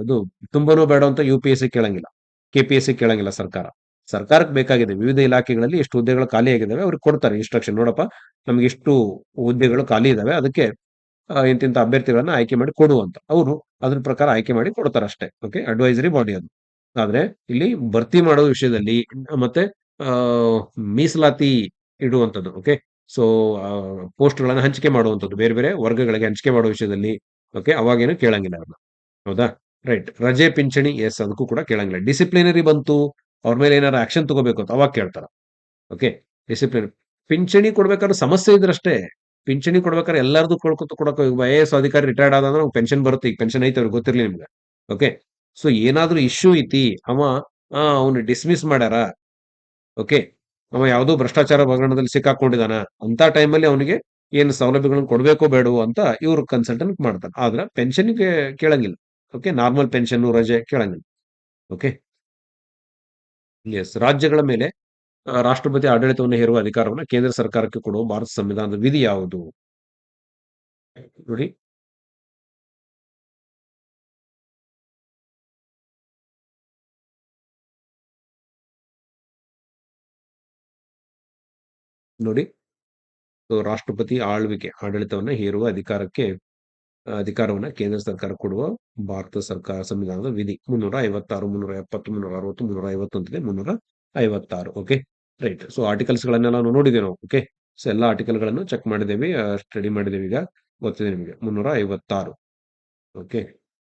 S1: ಇದು ತುಂಬಾನು ಬೇಡ ಅಂತ ಯುಪಿಎಸ್‌ಸಿ ಕೇಳಂಗಿಲ್ಲ. ಕೆಪಿಎಸ್‌ಸಿ ಕೇಳಂಗಿಲ್ಲ ಸರ್ಕಾರ. ಸರ್ಕಾರಕ್ಕೆ ಬೇಕಾಗಿದೆ. ವಿವಿಧ ಇಲಾಖೆಗಳಲ್ಲಿ ಎಷ್ಟು ಹುದ್ದೆಗಳು ಖಾಲಿ ಆಗಿದ್ದಾವೆ ಅವ್ರಿಗೆ ಕೊಡ್ತಾರೆ ಇನ್ಸ್ಟ್ರಕ್ಷನ್. ನೋಡಪ್ಪ, ನಮ್ಗೆ ಇಷ್ಟು ಹುದ್ದೆಗಳು ಖಾಲಿ ಇದಾವೆ. ಅದಕ್ಕೆ ಇಂತಿಂತ ಅಭ್ಯರ್ಥಿಗಳನ್ನ ಆಯ್ಕೆ ಮಾಡಿ ಕೊಡು ಅಂತ. ಅವರು ಅದ್ರ ಪ್ರಕಾರ ಆಯ್ಕೆ ಮಾಡಿ ಕೊಡ್ತಾರೆ ಅಷ್ಟೇ. ಓಕೆ. ಅಡ್ವೈಸರಿ ಬಾಡಿ ಅದು. ಆದ್ರೆ ಇಲ್ಲಿ ಭರ್ತಿ ಮಾಡೋ ವಿಷಯದಲ್ಲಿ ಮತ್ತೆ ಮೀಸಲಾತಿ ಇಡುವಂಥದ್ದು ಓಕೆ. ಸೊ ಪೋಸ್ಟ್ ಗಳನ್ನ ಹಂಚಿಕೆ ಮಾಡುವಂತದ್ದು. ಬೇರೆ ಬೇರೆ ವರ್ಗಗಳಿಗೆ ಹಂಚಿಕೆ ಮಾಡೋ ವಿಷಯದಲ್ಲಿ ಓಕೆ. ಅವಾಗೇನು ಕೇಳಂಗಿಲ್ಲ ಅದನ್ನ ಹೌದಾ? ರೈಟ್. ರಜೆ ಪಿಂಚಣಿ ಎಸ್ ಅದಕ್ಕೂ ಕೂಡ ಕೇಳಂಗಿಲ್ಲ. ಡಿಸಿಪ್ಲಿನರಿ ಬಂತು, ಅವ್ರ ಮೇಲೆ ಏನಾರ ಆಕ್ಷನ್ ತಗೋಬೇಕು ಅಂತ ಅವಾಗ ಕೇಳ್ತಾರ. ಓಕೆ. ಡಿಸಿಪ್ಲಿನ್ ಪಿಂಚಣಿ ಕೊಡ್ಬೇಕಾದ್ರೆ ಸಮಸ್ಯೆ ಇದ್ರಷ್ಟೇ. ಪಿಂಚಣಿ ಕೊಡ್ಬೇಕಾದ್ರೆ ಎಲ್ಲಾರ್ದು ಕೊಡ್ಕೊತ ಕೊಡಕ್ಕೆ ಎಸ್ ಅಧಿಕಾರಿ ರಿಟೈರ್ಡ್ ಆದ ಅಂದ್ರೆ ಪೆನ್ಷನ್ ಬರುತ್ತೆ. ಈಗ ಪೆನ್ಷನ್ ಐತೆ ಅವ್ರಿಗೆ ಗೊತ್ತಿರ್ಲಿ ನಿಮ್ಗೆ. ಓಕೆ. ಸೊ ಏನಾದ್ರೂ ಇಶ್ಯೂ ಐತಿ, ಅವ ಅವ್ನ ಡಿಸ್ಮಿಸ್ ಮಾಡ್ಯಾರ. ಓಕೆ. ಅವ ಯಾವುದೋ ಭ್ರಷ್ಟಾಚಾರ ಪ್ರಕರಣದಲ್ಲಿ ಸಿಕ್ಕಾಕೊಂಡಿದಾನ. ಅಂತ ಟೈಮಲ್ಲಿ ಅವನಿಗೆ ಏನು ಸೌಲಭ್ಯಗಳನ್ನು ಕೊಡಬೇಕೋ ಬೇಡವೋ ಅಂತ ಇವರು ಕನ್ಸಲ್ಟೆಂಟ್ ಮಾಡ್ತಾರೆ. ಆದ್ರೆ ಪೆನ್ಷನ್‌ಗೆ ಕೇಳಂಗಿಲ್ಲ. ಓಕೆ. ನಾರ್ಮಲ್ ಪೆನ್ಷನ್, ರಜೆ ಕೇಳಂಗಿಲ್ಲ. ಓಕೆ. ಎಸ್ ರಾಜ್ಯಗಳ ಮೇಲೆ ರಾಷ್ಟ್ರಪತಿ ಆಡಳಿತವನ್ನು ಹೇರುವ ಅಧಿಕಾರವನ್ನು ಕೇಂದ್ರ ಸರ್ಕಾರಕ್ಕೆ ಕೊಡುವ ಭಾರತ ಸಂವಿಧಾನದ ವಿಧಿ ಯಾವುದು? ನೋಡಿ. ನೋಡಿ. ರಾಷ್ಟ್ರಪತಿ ಆಳ್ವಿಕೆ, ಆಡಳಿತವನ್ನು ಹೇರುವ ಅಧಿಕಾರಕ್ಕೆ ಅಧಿಕಾರವನ್ನ ಕೇಂದ್ರ ಸರ್ಕಾರ ಕೊಡುವ ಭಾರತ ಸರ್ಕಾರ ಸಂವಿಧಾನದ ವಿಧಿ ಮುನ್ನೂರ ಐವತ್ತಾರು ಮುನ್ನೂರ ಎಪ್ಪತ್ತು ಮುನ್ನೂರ ಅರವತ್ತು ಮುನ್ನೂರ ಐವತ್ತೊಂದಿದೆ ಮುನ್ನೂರ ಐವತ್ತಾರು ಓಕೆ. ರೈಟ್. ಸೊ ಆರ್ಟಿಕಲ್ಸ್‌ಗಳನ್ನೆಲ್ಲ ನಾವು ನೋಡಿದ್ದೇವೆ ನಾವು. ಓಕೆ. ಸೊ ಎಲ್ಲಾ ಆರ್ಟಿಕಲ್‌ಗಳನ್ನು ಚೆಕ್ ಮಾಡಿದ್ದೇವೆ. ಸ್ಟಡಿ ಮಾಡಿದ್ದೇವೆ ಈಗ. ಗೊತ್ತಿದೆ ನಿಮಗೆ. 356 ಓಕೆ.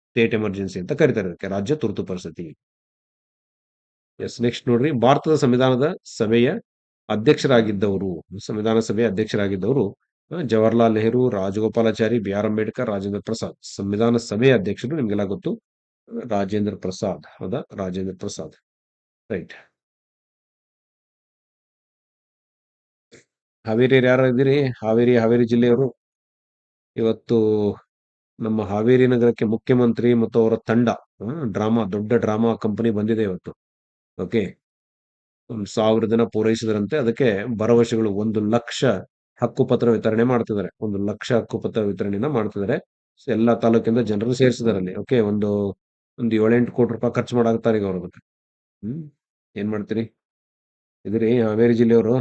S1: ಸ್ಟೇಟ್ ಎಮರ್ಜೆನ್ಸಿ ಅಂತ ಕರೀತಾರೆ ಅದಕ್ಕೆ ರಾಜ್ಯ ತುರ್ತು ಪರಿಸ್ಥಿತಿ. ಎಸ್ ನೆಕ್ಸ್ಟ್ ನೋಡ್ರಿ. ಭಾರತದ ಸಂವಿಧಾನದ ಸಭೆಯ ಅಧ್ಯಕ್ಷರಾಗಿದ್ದವರು, ಸಂವಿಧಾನ ಸಭೆಯ ಅಧ್ಯಕ್ಷರಾಗಿದ್ದವರು ಜವಾಹರಲಾಲ್ ನೆಹರು, ರಾಜಗೋಪಾಲಾಚಾರಿ, ಬಿ.ಆರ್. ಅಂಬೇಡ್ಕರ್, ರಾಜೇಂದ್ರ ಪ್ರಸಾದ್. ಸಂವಿಧಾನ ಸಭೆಯ ಅಧ್ಯಕ್ಷರು ನಿಮಗೆಲ್ಲ ಗೊತ್ತು. ರಾಜೇಂದ್ರ ಪ್ರಸಾದ್. ಹೌದಾ? ರಾಜೇಂದ್ರ ಪ್ರಸಾದ್. ರೈಟ್. ಹಾವೇರಿಯರು ಯಾರು ಇದೀರಿ? ಹಾವೇರಿ, ಹಾವೇರಿ ಜಿಲ್ಲೆಯವರು? ಇವತ್ತು ನಮ್ಮ ಹಾವೇರಿ ನಗರಕ್ಕೆ ಮುಖ್ಯಮಂತ್ರಿ ಮತ್ತು ಅವರ ತಂಡ ಡ್ರಾಮಾ ದೊಡ್ಡ ಡ್ರಾಮಾ ಕಂಪನಿ ಬಂದಿದೆ ಇವತ್ತು. ಓಕೆ. ಒಂದು ಸಾವಿರ ದಿನ ಪೂರೈಸಿದ್ರಂತೆ ಅದಕ್ಕೆ ಭರವಸೆಗಳು 1,00,000 ಹಕ್ಕುಪತ್ರ ವಿತರಣೆ ಮಾಡ್ತಿದ್ದಾರೆ. ಒಂದು ಲಕ್ಷ ಹಕ್ಕುಪತ್ರ ವಿತರಣೆಯನ್ನ ಮಾಡ್ತಿದ್ದಾರೆ. ಎಲ್ಲಾ ತಾಲೂಕಿಂದ ಜನರು ಸೇರಿಸಿದಾರೆ ಅಲ್ಲಿ. ಓಕೆ. ಒಂದು ಒಂದು 7, 8 ಕೋಟಿ ರೂಪಾಯಿ ಖರ್ಚು ಮಾಡಾಗ್ತಾರೆ ಈಗ ಅವ್ರ ಅದಕ್ಕೆ. ಹ್ಮ್. ಏನ್ ಮಾಡ್ತೀರಿ? ಇದ್ರಿ ಹಾವೇರಿ ಜಿಲ್ಲೆಯವರು?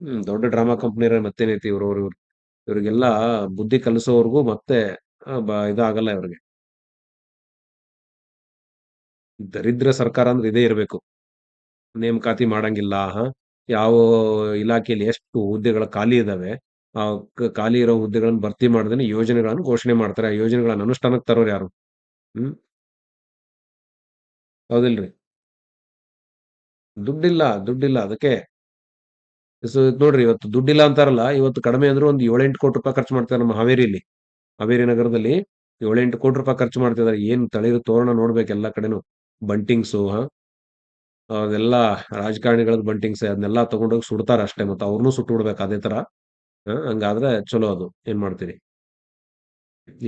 S1: ಹ್ಮ್. ದೊಡ್ಡ ಡ್ರಾಮಾ ಕಂಪ್ನಿ ಮತ್ತೇನೈತಿ ಇವ್ರು ಅವ್ರ ಇವ್ರು. ಇವ್ರಿಗೆಲ್ಲ ಬುದ್ಧಿ ಕಲಿಸೋವರೆಗೂ ಮತ್ತೆ ಇದಾಗಲ್ಲ ಇವ್ರಿಗೆ. ದರಿದ್ರ ಸರ್ಕಾರ ಅಂದ್ರೆ ಇದೇ ಇರಬೇಕು ನೇಮಕಾತಿ ಮಾಡಂಗಿಲ್ಲ. ಯಾವ ಇಲಾಖೆಯಲ್ಲಿ ಎಷ್ಟು ಹುದ್ದೆಗಳು ಖಾಲಿ ಇದಾವೆ. ಆ ಖಾಲಿ ಇರೋ ಹುದ್ದೆಗಳನ್ನು ಭರ್ತಿ ಮಾಡಿದ್ರೆ ಯೋಜನೆಗಳನ್ನು ಘೋಷಣೆ ಮಾಡ್ತಾರೆ. ಆ ಯೋಜನೆಗಳನ್ನ ಅನುಷ್ಠಾನಕ್ಕೆ ತರೋರು ಯಾರು? ಹ್ಮ್. ಹೌದಿಲ್ರಿ? ದುಡ್ಡಿಲ್ಲ, ದುಡ್ಡಿಲ್ಲ ಅದಕ್ಕೆ. ನೋಡ್ರಿ ಇವತ್ತು ದುಡ್ಡಿಲ್ಲ ಅಂತಾರಲ್ಲ, ಇವತ್ತು ಕಡಿಮೆ ಅಂದ್ರೆ ಒಂದು 7, 8 ಕೋಟಿ ರೂಪಾಯಿ ಖರ್ಚು ಮಾಡ್ತಾರೆ ನಮ್ಮ ಹಾವೇರಿಯಲ್ಲಿ. ಹಾವೇರಿ ನಗರದಲ್ಲಿ 7, 8 ಕೋಟಿ ರೂಪಾಯಿ ಖರ್ಚು ಮಾಡ್ತಿದ್ದಾರೆ. ಏನ್ ತಳಿರು ತೋರಣ ನೋಡ್ಬೇಕು ಎಲ್ಲಾ ಕಡೆನು ಬಂಟಿಂಗ್ಸು ಹ. ಅದೆಲ್ಲ ರಾಜಕಾರಣಿಗಳದ್ದು ಬಂಟಿಂಗ್ಸ್ ಅದನ್ನೆಲ್ಲ ತಗೊಂಡೋಗಿ ಸುಡ್ತಾರೆ ಅಷ್ಟೇ, ಮತ್ತೆ ಅವ್ರನ್ನೂ ಸುಟ್ಟು ಬಿಡ್ಬೇಕು ಅದೇ ತರ. ಹಂಗಾದ್ರೆ ಚಲೋ ಅದು, ಏನ್ ಮಾಡ್ತೀರಿ?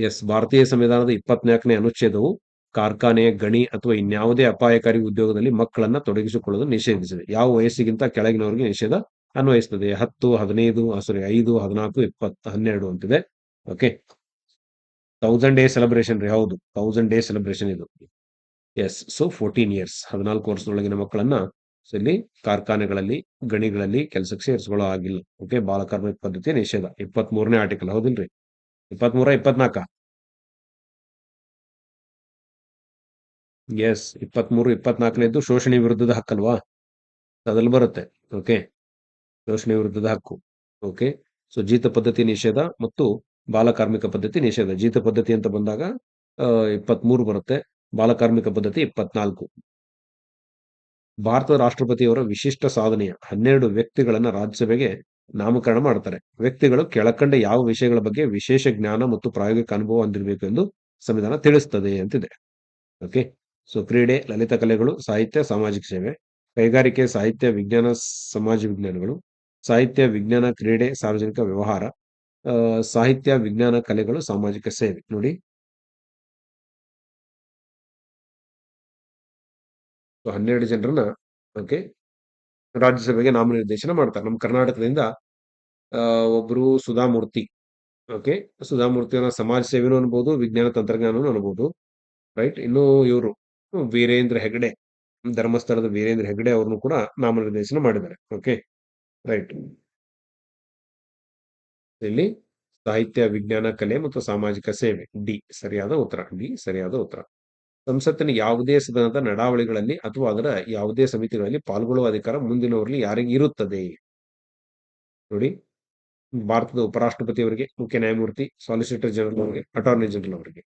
S1: ಎಸ್, ಭಾರತೀಯ ಸಂವಿಧಾನದ ಇಪ್ಪತ್ನಾಲ್ಕನೇ ಅನುಚ್ಛೇದವು ಕಾರ್ಖಾನೆ, ಗಣಿ ಅಥವಾ ಇನ್ಯಾವುದೇ ಅಪಾಯಕಾರಿ ಉದ್ಯೋಗದಲ್ಲಿ ಮಕ್ಕಳನ್ನ ತೊಡಗಿಸಿಕೊಳ್ಳಲು ನಿಷೇಧಿಸಿದೆ. ಯಾವ ವಯಸ್ಸಿಗಿಂತ ಕೆಳಗಿನವರಿಗೆ ನಿಷೇಧ ಅನ್ವಯಿಸ್ತದೆ? ಹತ್ತು, ಹದಿನೈದು ಸಾರಿ ಐದು, ಹದಿನಾಲ್ಕು, ಇಪ್ಪತ್ತು, ಹನ್ನೆರಡು ಅಂತಿದೆ. ಓಕೆ. ತೌಸಂಡ್ ಡೇ ಸೆಲೆಬ್ರೇಷನ್ ರೀ, ಹೌದು. ತೌಸಂಡ್ ಡೇ ಸೆಲೆಬ್ರೇಷನ್ ಇದು. ಎಸ್ ಸೊ ಫೋರ್ಟೀನ್ ಇಯರ್ಸ್ ಹದಿನಾಲ್ಕು ವರ್ಷದೊಳಗಿನ ಮಕ್ಕಳನ್ನ ಇಲ್ಲಿ ಕಾರ್ಖಾನೆಗಳಲ್ಲಿ, ಗಣಿಗಳಲ್ಲಿ ಕೆಲಸಕ್ಕೆ ಸೇರಿಸ್ಕೊಳ್ಳೋ ಆಗಿಲ್ಲ ಓಕೆ ಬಾಲಕಾರ್ಮಿಕ ಪದ್ಧತಿ ನಿಷೇಧ? ಇಪ್ಪತ್ತ್ ಮೂರನೇ ಆರ್ಟಿಕಲ್ ಹೌದಿಲ್ರಿ? ಇಪ್ಪತ್ಮೂರ, ಇಪ್ಪತ್ನಾಲ್ಕ? ಎಸ್ ಇಪ್ಪತ್ಮೂರು, ಇಪ್ಪತ್ನಾಲ್ಕನೇದ್ದು ಶೋಷಣೆ ವಿರುದ್ಧದ ಹಕ್ಕಲ್ವಾ? ಅದ್ರಲ್ಲಿ ಬರುತ್ತೆ. ಓಕೆ ಶೋಷಣೆ ವಿರುದ್ಧದ ಹಕ್ಕು. ಓಕೆ ಸೊ ಜೀತ ಪದ್ಧತಿ ನಿಷೇಧ ಮತ್ತು ಬಾಲಕಾರ್ಮಿಕ ಪದ್ಧತಿ ನಿಷೇಧ. ಜೀತ ಪದ್ಧತಿ ಅಂತ ಬಂದಾಗ ಇಪ್ಪತ್ಮೂರು ಬರುತ್ತೆ. ಬಾಲಕಾರ್ಮಿಕ ಪದ್ಧತಿ ಇಪ್ಪತ್ನಾಲ್ಕು. ಭಾರತದ ರಾಷ್ಟ್ರಪತಿಯವರ ವಿಶಿಷ್ಟ ಸಾಧನೆಯ ಹನ್ನೆರಡು ವ್ಯಕ್ತಿಗಳನ್ನ ರಾಜ್ಯಸಭೆಗೆ ನಾಮಕರಣ ಮಾಡ್ತಾರೆ. ವ್ಯಕ್ತಿಗಳು ಕೆಳಕಂಡ ಯಾವ ವಿಷಯಗಳ ಬಗ್ಗೆ ವಿಶೇಷ ಜ್ಞಾನ ಮತ್ತು ಪ್ರಾಯೋಗಿಕ ಅನುಭವ ಹೊಂದಿರಬೇಕು ಎಂದು ಸಂವಿಧಾನ ತಿಳಿಸ್ತದೆ ಅಂತಿದೆ. ಓಕೆ? ಸೊ, ಕ್ರೀಡೆ, ಲಲಿತ ಕಲೆಗಳು, ಸಾಹಿತ್ಯ, ಸಾಮಾಜಿಕ ಸೇವೆ, ಕೈಗಾರಿಕೆ, ಸಾಹಿತ್ಯ, ವಿಜ್ಞಾನ, ಸಮಾಜ ವಿಜ್ಞಾನಗಳು, ಸಾಹಿತ್ಯ, ವಿಜ್ಞಾನ, ಕ್ರೀಡೆ, ಸಾರ್ವಜನಿಕ ವ್ಯವಹಾರ ಸಾಹಿತ್ಯ, ವಿಜ್ಞಾನ, ಕಲೆಗಳು, ಸಾಮಾಜಿಕ ಸೇವೆ. ನೋಡಿ ಸೊ ಹನ್ನೆರಡು ಜನರನ್ನ ಓಕೆ ರಾಜ್ಯಸಭೆಗೆ ನಾಮನಿರ್ದೇಶನ ಮಾಡ್ತಾರೆ. ನಮ್ಮ ಕರ್ನಾಟಕದಿಂದ ಒಬ್ರು ಸುಧಾಮೂರ್ತಿ ಓಕೆ ಸುಧಾಮೂರ್ತಿಯವರ ಸಮಾಜ ಸೇವೆನೂ ಅನ್ಬೋದು, ವಿಜ್ಞಾನ ತಂತ್ರಜ್ಞಾನನೂ ಅನ್ಬೋದು ರೈಟ್ ಇನ್ನು ಇವರು, ವೀರೇಂದ್ರ ಹೆಗಡೆ, ಧರ್ಮಸ್ಥಳದ ವೀರೇಂದ್ರ ಹೆಗಡೆ ಅವ್ರನ್ನು ಕೂಡ ನಾಮನಿರ್ದೇಶನ ಮಾಡಿದ್ದಾರೆ ಓಕೆ ರೈಟ್ ಇಲ್ಲಿ ಸಾಹಿತ್ಯ, ವಿಜ್ಞಾನ, ಕಲೆ ಮತ್ತು ಸಾಮಾಜಿಕ ಸೇವೆ, ಡಿ, ಸರಿಯಾದ ಉತ್ತರ, ಡಿ, ಸರಿಯಾದ ಉತ್ತರ. ಸಂಸತ್ತಿನ ಯಾವುದೇ ಸದನದ ನಡಾವಳಿಗಳಲ್ಲಿ ಅಥವಾ ಅದರ ಯಾವುದೇ ಸಮಿತಿಗಳಲ್ಲಿ ಪಾಲ್ಗೊಳ್ಳುವ ಅಧಿಕಾರ ಮುಂದಿನವರಲ್ಲಿ ಯಾರಿಗೆ ಇರುತ್ತದೆ? ನೋಡಿ, ಭಾರತದ ಉಪರಾಷ್ಟ್ರಪತಿ ಅವರಿಗೆ, ಮುಖ್ಯ ನ್ಯಾಯಮೂರ್ತಿ ಸಾಲಿಸಿಟರ್ ಜನರಲ್ ಅವರಿಗೆ ಅಟಾರ್ನಿ ಜನರಲ್ ಅವರಿಗೆ.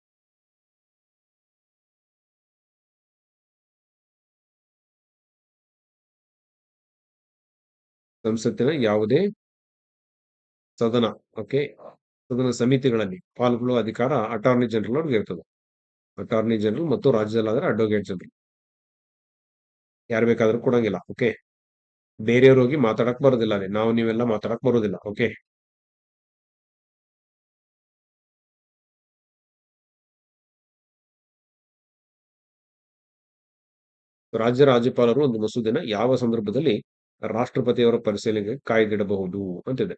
S1: ಸಂಸತ್ತಿನ ಯಾವುದೇ ಸದನ ಓಕೆ ಸದನ ಸಮಿತಿಗಳಲ್ಲಿ ಪಾಲ್ಗೊಳ್ಳುವ ಅಧಿಕಾರ ಅಟಾರ್ನಿ ಜನರಲ್ ಅವ್ರಿಗೆ ಇರ್ತದೆ. ಅಟಾರ್ನಿ ಜನರಲ್ ಮತ್ತು ರಾಜ್ಯದಲ್ಲಾದ್ರೆ ಅಡ್ವೊಕೇಟ್ ಜನರಲ್ ಯಾರು ಬೇಕಾದ್ರೂ ಕೊಡಂಗಿಲ್ಲ ಓಕೆ ಬೇರೆಯವ್ರು ಹೋಗಿ ಮಾತಾಡಕ್ ಬರೋದಿಲ್ಲ ಅಲ್ಲಿ. ನಾವು ನೀವೆಲ್ಲ ಮಾತಾಡಕ್ ಬರೋದಿಲ್ಲ ಓಕೆ ರಾಜ್ಯ ರಾಜ್ಯಪಾಲರು ಒಂದು ಮಸೂದೆನ ಯಾವ ಸಂದರ್ಭದಲ್ಲಿ ರಾಷ್ಟ್ರಪತಿಯವರ ಪರಿಶೀಲನೆಗೆ ಕಾಯ್ದಿಡಬಹುದು ಅಂತಿದೆ.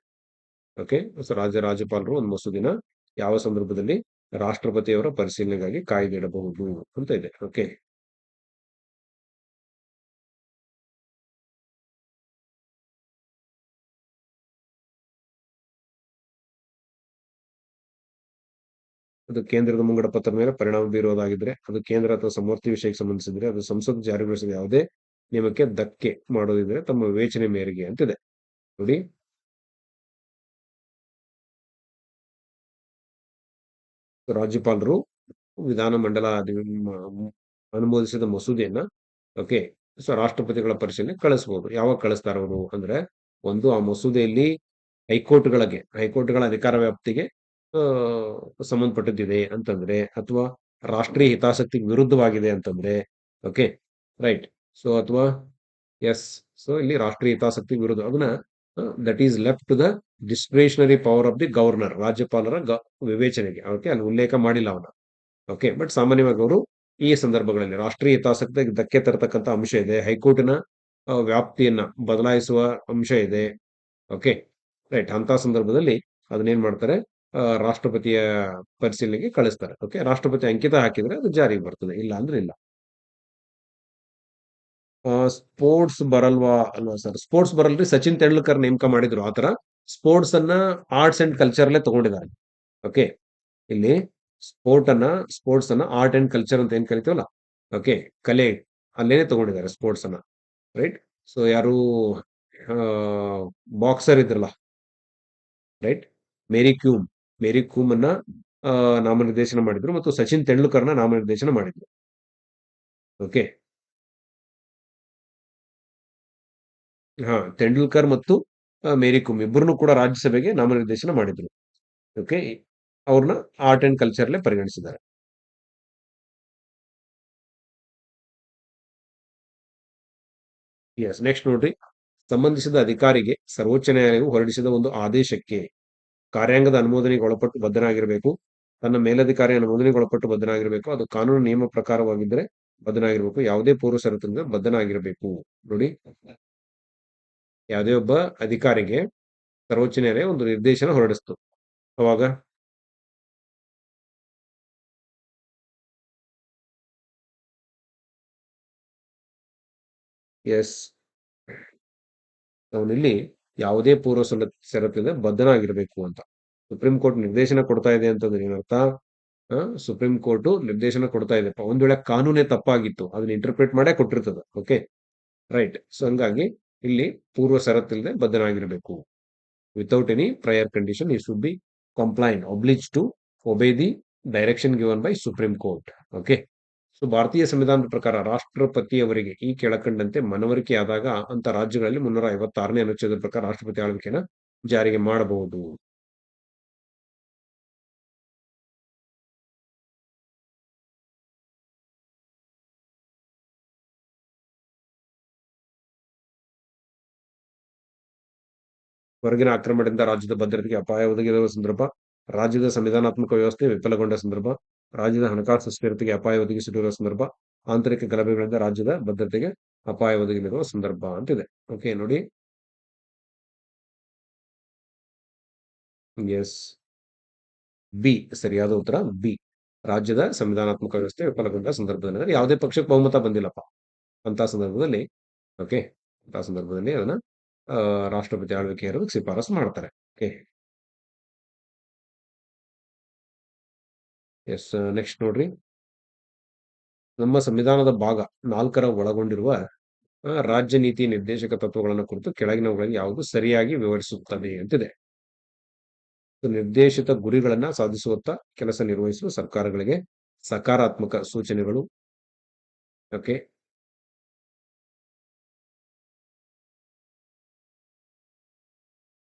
S1: ಓಕೆ ರಾಜ್ಯ ರಾಜ್ಯಪಾಲರು ಒಂದು ಮಸೂದಿನ ಯಾವ ಸಂದರ್ಭದಲ್ಲಿ ರಾಷ್ಟ್ರಪತಿಯವರ ಪರಿಶೀಲನೆಗಾಗಿ ಕಾಯ್ದಿಡಬಹುದು ಅಂತ ಇದೆ. ಓಕೆ ಅದು ಕೇಂದ್ರದ ಮುಂಗಡ ಪತ್ರ ಮೇಲೆ ಪರಿಣಾಮ ಬೀರುವುದಾಗಿದ್ರೆ, ಅದು ಕೇಂದ್ರ ಅಥವಾ ಸಮರ್ಥಿ ವಿಷಯಕ್ಕೆ ಸಂಬಂಧಿಸಿದ್ರೆ, ಅದು ಸಂಸತ್ ಜಾರಿಗೊಳಿಸಿದ ಯಾವುದೇ ನಿಯಮಕ್ಕೆ ಧಕ್ಕೆ ಮಾಡೋದಿದ್ರೆ ತಮ್ಮ ವಿವೇಚನೆ ಮೇರೆಗೆ ಅಂತಿದೆ. ನೋಡಿ. ರಾಜ್ಯಪಾಲರು ವಿಧಾನಮಂಡಲ ಮಂಡಲ ಅನುಮೋದಿಸಿದ ಮಸೂದೆಯನ್ನ ಓಕೆ ಸೊ ರಾಷ್ಟ್ರಪತಿಗಳ ಪರಿಶೀಲನೆ ಕಳಿಸಬಹುದು ಯಾವಾಗ ಕಳಿಸ್ತಾರ ಅವರು ಅಂದ್ರೆ, ಒಂದು ಆ ಮಸೂದೆಯಲ್ಲಿ ಹೈಕೋರ್ಟ್ಗಳಿಗೆ, ಹೈಕೋರ್ಟ್ಗಳ ಅಧಿಕಾರ ವ್ಯಾಪ್ತಿಗೆ ಸಂಬಂಧಪಟ್ಟಿದೆ ಅಂತಂದ್ರೆ, ಅಥವಾ ರಾಷ್ಟ್ರೀಯ ಹಿತಾಸಕ್ತಿಗೆ ವಿರುದ್ಧವಾಗಿದೆ ಅಂತಂದ್ರೆ ಓಕೆ ರೈಟ್ ಸೊ ಅಥವಾ ಎಸ್ ಸೊ ಇಲ್ಲಿ ರಾಷ್ಟ್ರೀಯ ಹಿತಾಸಕ್ತಿ ವಿರುದ್ಧ, ಅದನ್ನ that is left to the discretionary power of the governor ರಾಜ್ಯಪಾಲರ ವಿವೇಚನೆಗೆ. ಓಕೆ ಅಲ್ಲಿ ಉಲ್ಲೇಖ ಮಾಡಿಲ್ಲ ಅವನ. ಓಕೆ ಬಟ್ ಸಾಮಾನ್ಯವಾಗಿ ಅವರು ಈ ಸಂದರ್ಭಗಳಲ್ಲಿ ರಾಷ್ಟ್ರೀಯ ಹಿತಾಸಕ್ತಿಗೆ ಧಕ್ಕೆ ತರತಕ್ಕಂಥ ಅಂಶ ಇದೆ. ಹೈಕೋರ್ಟಿನ ವ್ಯಾಪ್ತಿಯನ್ನ ಬದಲಾಯಿಸುವ ಅಂಶ ಇದೆ. ಓಕೆ ರೈಟ್ ಅಂತ ಸಂದರ್ಭದಲ್ಲಿ ಅದನ್ನೇನ್ ಮಾಡ್ತಾರೆ? ರಾಷ್ಟ್ರಪತಿಯ ಪರಿಶೀಲನೆಗೆ ಕಳಿಸ್ತಾರೆ. ಓಕೆ ರಾಷ್ಟ್ರಪತಿ ಅಂಕಿತ ಹಾಕಿದ್ರೆ ಅದು ಜಾರಿಗೆ ಬರ್ತದೆ. ಇಲ್ಲ ಅಂದ್ರೆ ಇಲ್ಲ. ಸ್ಪೋರ್ಟ್ಸ್ ಬರಲ್ವಾ? ಅಲ್ವಾ ಸರ್ ಸ್ಪೋರ್ಟ್ಸ್ ಬರಲ್ರಿ. ಸಚಿನ್ ತೆಂಡೂಲ್ಕರ್ ನೇಮಕ ಮಾಡಿದ್ರು ಆತರ ಸ್ಪೋರ್ಟ್ಸ್ ಅನ್ನ ಆರ್ಟ್ಸ್ ಅಂಡ್ ಕಲ್ಚರ್ ಅಲ್ಲೇ ತಗೊಂಡಿದ್ದಾರೆ ಓಕೆ ಇಲ್ಲಿ ಸ್ಪೋರ್ಟ್ ಅನ್ನ ಸ್ಪೋರ್ಟ್ಸ್ ಅನ್ನ ಆರ್ಟ್ ಅಂಡ್ ಕಲ್ಚರ್ ಅಂತ ಏನ್ ಕರಿತೀವಲ್ಲ? ಓಕೆ ಕಲೆ ಅಲ್ಲೇನೆ ತಗೊಂಡಿದ್ದಾರೆ ಸ್ಪೋರ್ಟ್ಸ್ ಅನ್ನ. ರೈಟ್ ಸೊ ಯಾರು ಬಾಕ್ಸರ್ ಇದ್ರಲ್ಲ. ರೈಟ್ ಮೇರಿ ಕ್ಯೂಮ್ ಮೇರಿ ಕ್ಯೂಮ್ ಅನ್ನ ನಾಮನಿರ್ದೇಶನ ಮಾಡಿದ್ರು ಮತ್ತು ಸಚಿನ್ ತೆಂಡೂಲ್ಕರ್ನ ನಾಮನಿರ್ದೇಶನ ಮಾಡಿದ್ರು. ಓಕೆ ಹಾ, ತೆಂಡೂಲ್ಕರ್ ಮತ್ತು ಮೇರಿ ಕುಮ್ ಇಬ್ಬರನ್ನು ಕೂಡ ರಾಜ್ಯಸಭೆಗೆ ನಾಮನಿರ್ದೇಶನ ಮಾಡಿದ್ರು. ಓಕೆ ಅವ್ರನ್ನ ಆರ್ಟ್ ಅಂಡ್ ಕಲ್ಚರ್ಲೆ ಪರಿಗಣಿಸಿದ್ದಾರೆ. ಎಸ್ ನೆಕ್ಸ್ಟ್ ನೋಡ್ರಿ. ಸಂಬಂಧಿಸಿದ ಅಧಿಕಾರಿಗೆ ಸರ್ವೋಚ್ಚ ನ್ಯಾಯಾಲಯವು ಹೊರಡಿಸಿದ ಒಂದು ಆದೇಶಕ್ಕೆ ಕಾರ್ಯಾಂಗದ ಅನುಮೋದನೆಗೆ ಒಳಪಟ್ಟು ಬದ್ಧನಾಗಿರಬೇಕು. ತನ್ನ ಮೇಲಧಿಕಾರಿ ಅನುಮೋದನೆಗೆ ಒಳಪಟ್ಟು ಬದ್ಧನಾಗಿರಬೇಕು. ಅದು ಕಾನೂನು ನಿಯಮ ಪ್ರಕಾರವಾಗಿದ್ದರೆ ಬದ್ಧನಾಗಿರಬೇಕು. ಯಾವುದೇ ಪೂರ್ವ ಷರತ್ತಿನಿಂದ ಬದ್ಧನಾಗಿರಬೇಕು. ನೋಡಿ. ಯಾವುದೇ ಒಬ್ಬ ಅಧಿಕಾರಿಗೆ ಸರ್ವೋಚ್ಚ ನ್ಯಾಯಾಲಯ ಒಂದು ನಿರ್ದೇಶನ ಹೊರಡಿಸ್ತು. ಅವಾಗ ಎಸ್. ಅವನಿಲ್ಲಿ ಯಾವುದೇ ಪೂರ್ವ ಸಲ- ಷರತ್ತಿನಿಂದ ಬದ್ಧನಾಗಿರಬೇಕು ಅಂತ. ಸುಪ್ರೀಂ ಕೋರ್ಟ್ ನಿರ್ದೇಶನ ಕೊಡ್ತಾ ಇದೆ ಅಂತಂದ್ರೆ ಏನರ್ಥ? ಸುಪ್ರೀಂ ಕೋರ್ಟ್ ನಿರ್ದೇಶನ ಕೊಡ್ತಾ ಇದೆ. ಒಂದ್ ವೇಳೆ ಕಾನೂನೇ ತಪ್ಪಾಗಿತ್ತು, ಅದನ್ನ ಇಂಟರ್ಪ್ರಿಟ್ ಮಾಡೇ ಕೊಟ್ಟಿರ್ತದ. ಓಕೆ ರೈಟ್ ಸೊ ಹಂಗಾಗಿ ಇಲ್ಲಿ ಪೂರ್ವ ಷರತ್ತಿಲ್ಲದೆ ಬದ್ಧನಾಗಿರಬೇಕು. Without any prior condition he should be complain oblige to obey the direction given by supreme court okay so ಭಾರತೀಯ ಸಂವಿಧಾನದ ಪ್ರಕಾರ ರಾಷ್ಟ್ರಪತಿಯವರಿಗೆ ಈ ಕೆಳಕಂಡಂತೆ ಮನವರಿಕೆ ಆದಾಗ ಅಂತ ರಾಜ್ಯಗಳಲ್ಲಿ ಮುನ್ನೂರ ಐವತ್ತಾರನೇ ಅನುಚ್ಛೇದದ ಪ್ರಕಾರ ರಾಷ್ಟ್ರಪತಿ ಆಳ್ವಿಕೆನ ಜಾರಿಗೆ ಮಾಡಬಹುದು. ಹೊರಗಿನ ಆಕ್ರಮಣದಿಂದ ರಾಜ್ಯದ ಭದ್ರತೆಗೆ ಅಪಾಯ ಒದಗಿರುವ ಸಂದರ್ಭ, ರಾಜ್ಯದ ಸಂವಿಧಾನಾತ್ಮಕ ವ್ಯವಸ್ಥೆ ವಿಫಲಗೊಂಡ ಸಂದರ್ಭ, ರಾಜ್ಯದ ಹಣಕಾಸು ಸ್ಥಿರತೆಗೆ ಅಪಾಯ ಒದಗಿಸಿರುವ ಸಂದರ್ಭ, ಆಂತರಿಕ ಗಲಭೆಗಳಿಂದ ರಾಜ್ಯದ ಭದ್ರತೆಗೆ ಅಪಾಯ ಒದಗಿರುವ ಸಂದರ್ಭ ಅಂತಿದೆ. ಓಕೆ ನೋಡಿ. ಎಸ್ ಬಿ ಸರಿಯಾದ ಉತ್ತರ ಬಿ ರಾಜ್ಯದ ಸಂವಿಧಾನಾತ್ಮಕ ವ್ಯವಸ್ಥೆ ವಿಫಲಗೊಂಡ ಸಂದರ್ಭದಲ್ಲಿ. ಯಾವುದೇ ಪಕ್ಷಕ್ಕೆ ಬಹುಮತ ಬಂದಿಲ್ಲಪ್ಪ. ಅಂತ ಸಂದರ್ಭದಲ್ಲಿ ಓಕೆ ಅಂತ ಸಂದರ್ಭದಲ್ಲಿ ಅದನ್ನ ರಾಷ್ಟ್ರಪತಿ ಆಳ್ವಿಕೆ ಇರೋದಕ್ಕೆ ಶಿಫಾರಸು ಮಾಡ್ತಾರೆ. ಓಕೆ ಎಸ್ ನೆಕ್ಸ್ಟ್ ನೋಡ್ರಿ. ನಮ್ಮ ಸಂವಿಧಾನದ ಭಾಗ ನಾಲ್ಕರ ಒಳಗೊಂಡಿರುವ ರಾಜ್ಯ ನೀತಿ ನಿರ್ದೇಶಕ ತತ್ವಗಳನ್ನು ಕುರಿತು ಕೆಳಗಿನವುಗಳಲ್ಲಿ ಯಾವುದು ಸರಿಯಾಗಿ ವಿವರಿಸುತ್ತದೆ ಅಂತಿದೆ. ನಿರ್ದೇಶಿತ ಗುರಿಗಳನ್ನ ಸಾಧಿಸುವತ್ತ ಕೆಲಸ ನಿರ್ವಹಿಸುವ ಸರ್ಕಾರಗಳಿಗೆ ಸಕಾರಾತ್ಮಕ ಸೂಚನೆಗಳು. ಓಕೆ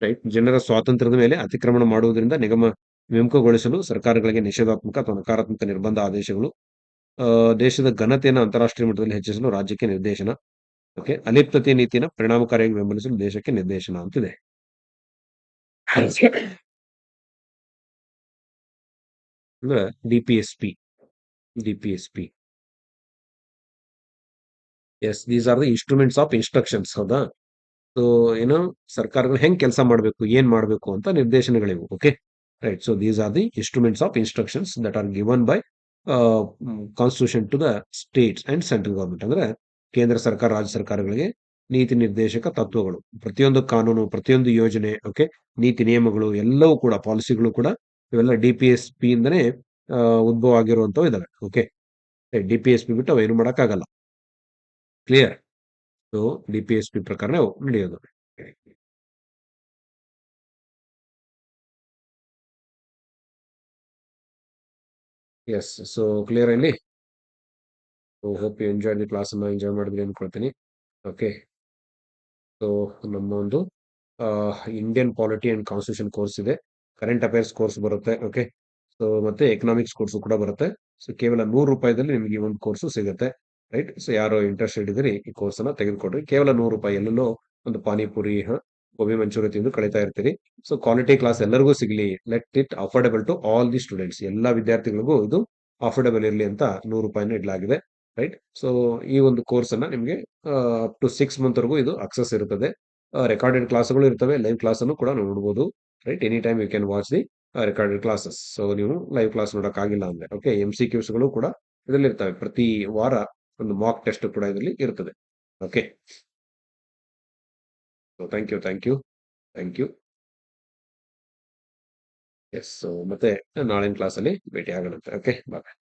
S1: ರೈಟ್ ಜನರ ಸ್ವಾತಂತ್ರ್ಯದ ಮೇಲೆ ಅತಿಕ್ರಮಣ ಮಾಡುವುದರಿಂದ ನಿಗಮ ವಿಮುಖಗೊಳಿಸಲು ಸರ್ಕಾರಗಳಿಗೆ ನಿಷೇಧಾತ್ಮಕ ಅಥವಾ ನಕಾರಾತ್ಮಕ ನಿರ್ಬಂಧ ಆದೇಶಗಳು ದೇಶದ ಘನತೆಯನ್ನು ಅಂತಾರಾಷ್ಟ್ರೀಯ ಮಟ್ಟದಲ್ಲಿ ಹೆಚ್ಚಿಸಲು ರಾಜ್ಯಕ್ಕೆ ನಿರ್ದೇಶನ ಓಕೆ ಅಲಿಪ್ತತೆ ನೀತಿಯನ್ನು ಪರಿಣಾಮಕಾರಿಯಾಗಿ ಬೆಂಬಲಿಸಲು ದೇಶಕ್ಕೆ ನಿರ್ದೇಶನ ಅಂತಿದೆ. ಅಂದ್ರೆ DPSP DPSP yes these are the instruments of instructions ಹೌದಾ? ಸೊ ಏನು ಸರ್ಕಾರಗಳು ಹೆಂಗ್ ಕೆಲಸ ಮಾಡಬೇಕು, ಏನ್ ಮಾಡಬೇಕು ಅಂತ ನಿರ್ದೇಶನಗಳಿವು okay right so these are the instruments of instructions that are given by constitution to the states and central government ಅಂದ್ರೆ ಕೇಂದ್ರ ಸರ್ಕಾರ, ರಾಜ್ಯ ಸರ್ಕಾರಗಳಿಗೆ ನೀತಿ ನಿರ್ದೇಶಕ ತತ್ವಗಳು. ಪ್ರತಿಯೊಂದು ಕಾನೂನು, ಪ್ರತಿಯೊಂದು ಯೋಜನೆ ಓಕೆ ನೀತಿ ನಿಯಮಗಳು ಎಲ್ಲವೂ ಕೂಡ, ಪಾಲಿಸಿಗಳು ಕೂಡ ಇವೆಲ್ಲ ಡಿ ಪಿ ಎಸ್ ಪಿ ಇಂದನೇ ಉದ್ಭವ ಆಗಿರುವಂತವು ಇದಾವೆ okay D P S P ಬಿಟ್ಟು ಅವೇನು ಮಾಡೋಕ್ಕಾಗಲ್ಲ. Clear D P S P ನಡೆಯೋದು. ಎಸ್ ಸೊ ಕ್ಲಿಯರ್ ಇಲ್ಲಿ? Hope you enjoy the class ಅನ್ನ ಎಂಜಾಯ್ ಮಾಡಿದ್ರಿ ಅನ್ಕೊಳ್ತೀನಿ. ಓಕೆ ಸೊ ನಮ್ಮ ಒಂದು Indian polity and constitution course ಇದೆ. ಕರೆಂಟ್ ಅಫೇರ್ಸ್ ಕೋರ್ಸ್ ಬರುತ್ತೆ ಓಕೆ ಸೊ ಮತ್ತೆ ಎಕನಾಮಿಕ್ಸ್ ಕೋರ್ಸು ಕೂಡ ಬರುತ್ತೆ. ಸೊ ಕೇವಲ ನೂರು ರೂಪಾಯಿದಲ್ಲಿ ನಿಮಗೆ ಈ ಒಂದು ಕೋರ್ಸು ಸಿಗುತ್ತೆ. ರೈಟ್ ಸೊ ಯಾರು ಇಂಟ್ರೆಸ್ಟೆಡ್ ಇದ್ದೀರಿ ಈ ಕೋರ್ಸ್ ಅನ್ನ ತೆಗೆದುಕೊಡ್ರಿ. ಕೇವಲ ನೂರು ರೂಪಾಯಿ ಎಲ್ಲೆಲ್ಲೋ ಒಂದು ಪಾನಿಪುರಿ ಗೋಬಿ ಮಂಚೂರಿ ತಿಂದು ಕಳೀತಾ ಇರ್ತೀರಿ. ಸೊ ಕ್ವಾಲಿಟಿ ಕ್ಲಾಸ್ ಎಲ್ಲರಿಗೂ ಸಿಗಲಿ. Let it affordable to all the students ಎಲ್ಲ ವಿದ್ಯಾರ್ಥಿಗಳಿಗೂ ಇದು ಅಫೋರ್ಡೆಬಲ್ ಇರಲಿ ಅಂತ ನೂರು ರೂಪಾಯಿನ ಇಡಲಾಗಿದೆ ರೈಟ್ ಸೊ ಈ ಒಂದು ಕೋರ್ಸ್ ಅನ್ನ ನಿಮಗೆ ಅಪ್ ಟು ಸಿಕ್ಸ್ ಮಂತ್ ವರೆಗೂ ಇದು ಅಕ್ಸೆಸ್ ಇರುತ್ತದೆ ರೆಕಾರ್ಡೆಡ್ ಕ್ಲಾಸ್ಗಳು ಇರ್ತವೆ. ಲೈವ್ ಕ್ಲಾಸ್ ಅನ್ನು ಕೂಡ ನೋಡಬಹುದು right any time you can watch the recorded classes so ನೀವು ಲೈವ್ ಕ್ಲಾಸ್ ನೋಡೋಕ್ಕಾಗಿಲ್ಲ ಅಂದ್ರೆ ಓಕೆ ಎಂ ಸಿ ಕ್ಯೂಸ್ಗಳು ಕೂಡ ಇದರಲ್ಲಿ ಇರ್ತವೆ ಪ್ರತಿ ವಾರ ಒಂದು ಮಾಕ್ ಟೆಸ್ಟ್ ಕೂಡ ಇದರಲ್ಲಿ ಇರ್ತದೆ. Okay thank you thank you thank you yes so ಮತ್ತೆ ನಾಳಿನ ಕ್ಲಾಸಲ್ಲಿ ಭೇಟಿ ಆಗೋಣಂತೆ ಓಕೆ ಬಾಯ್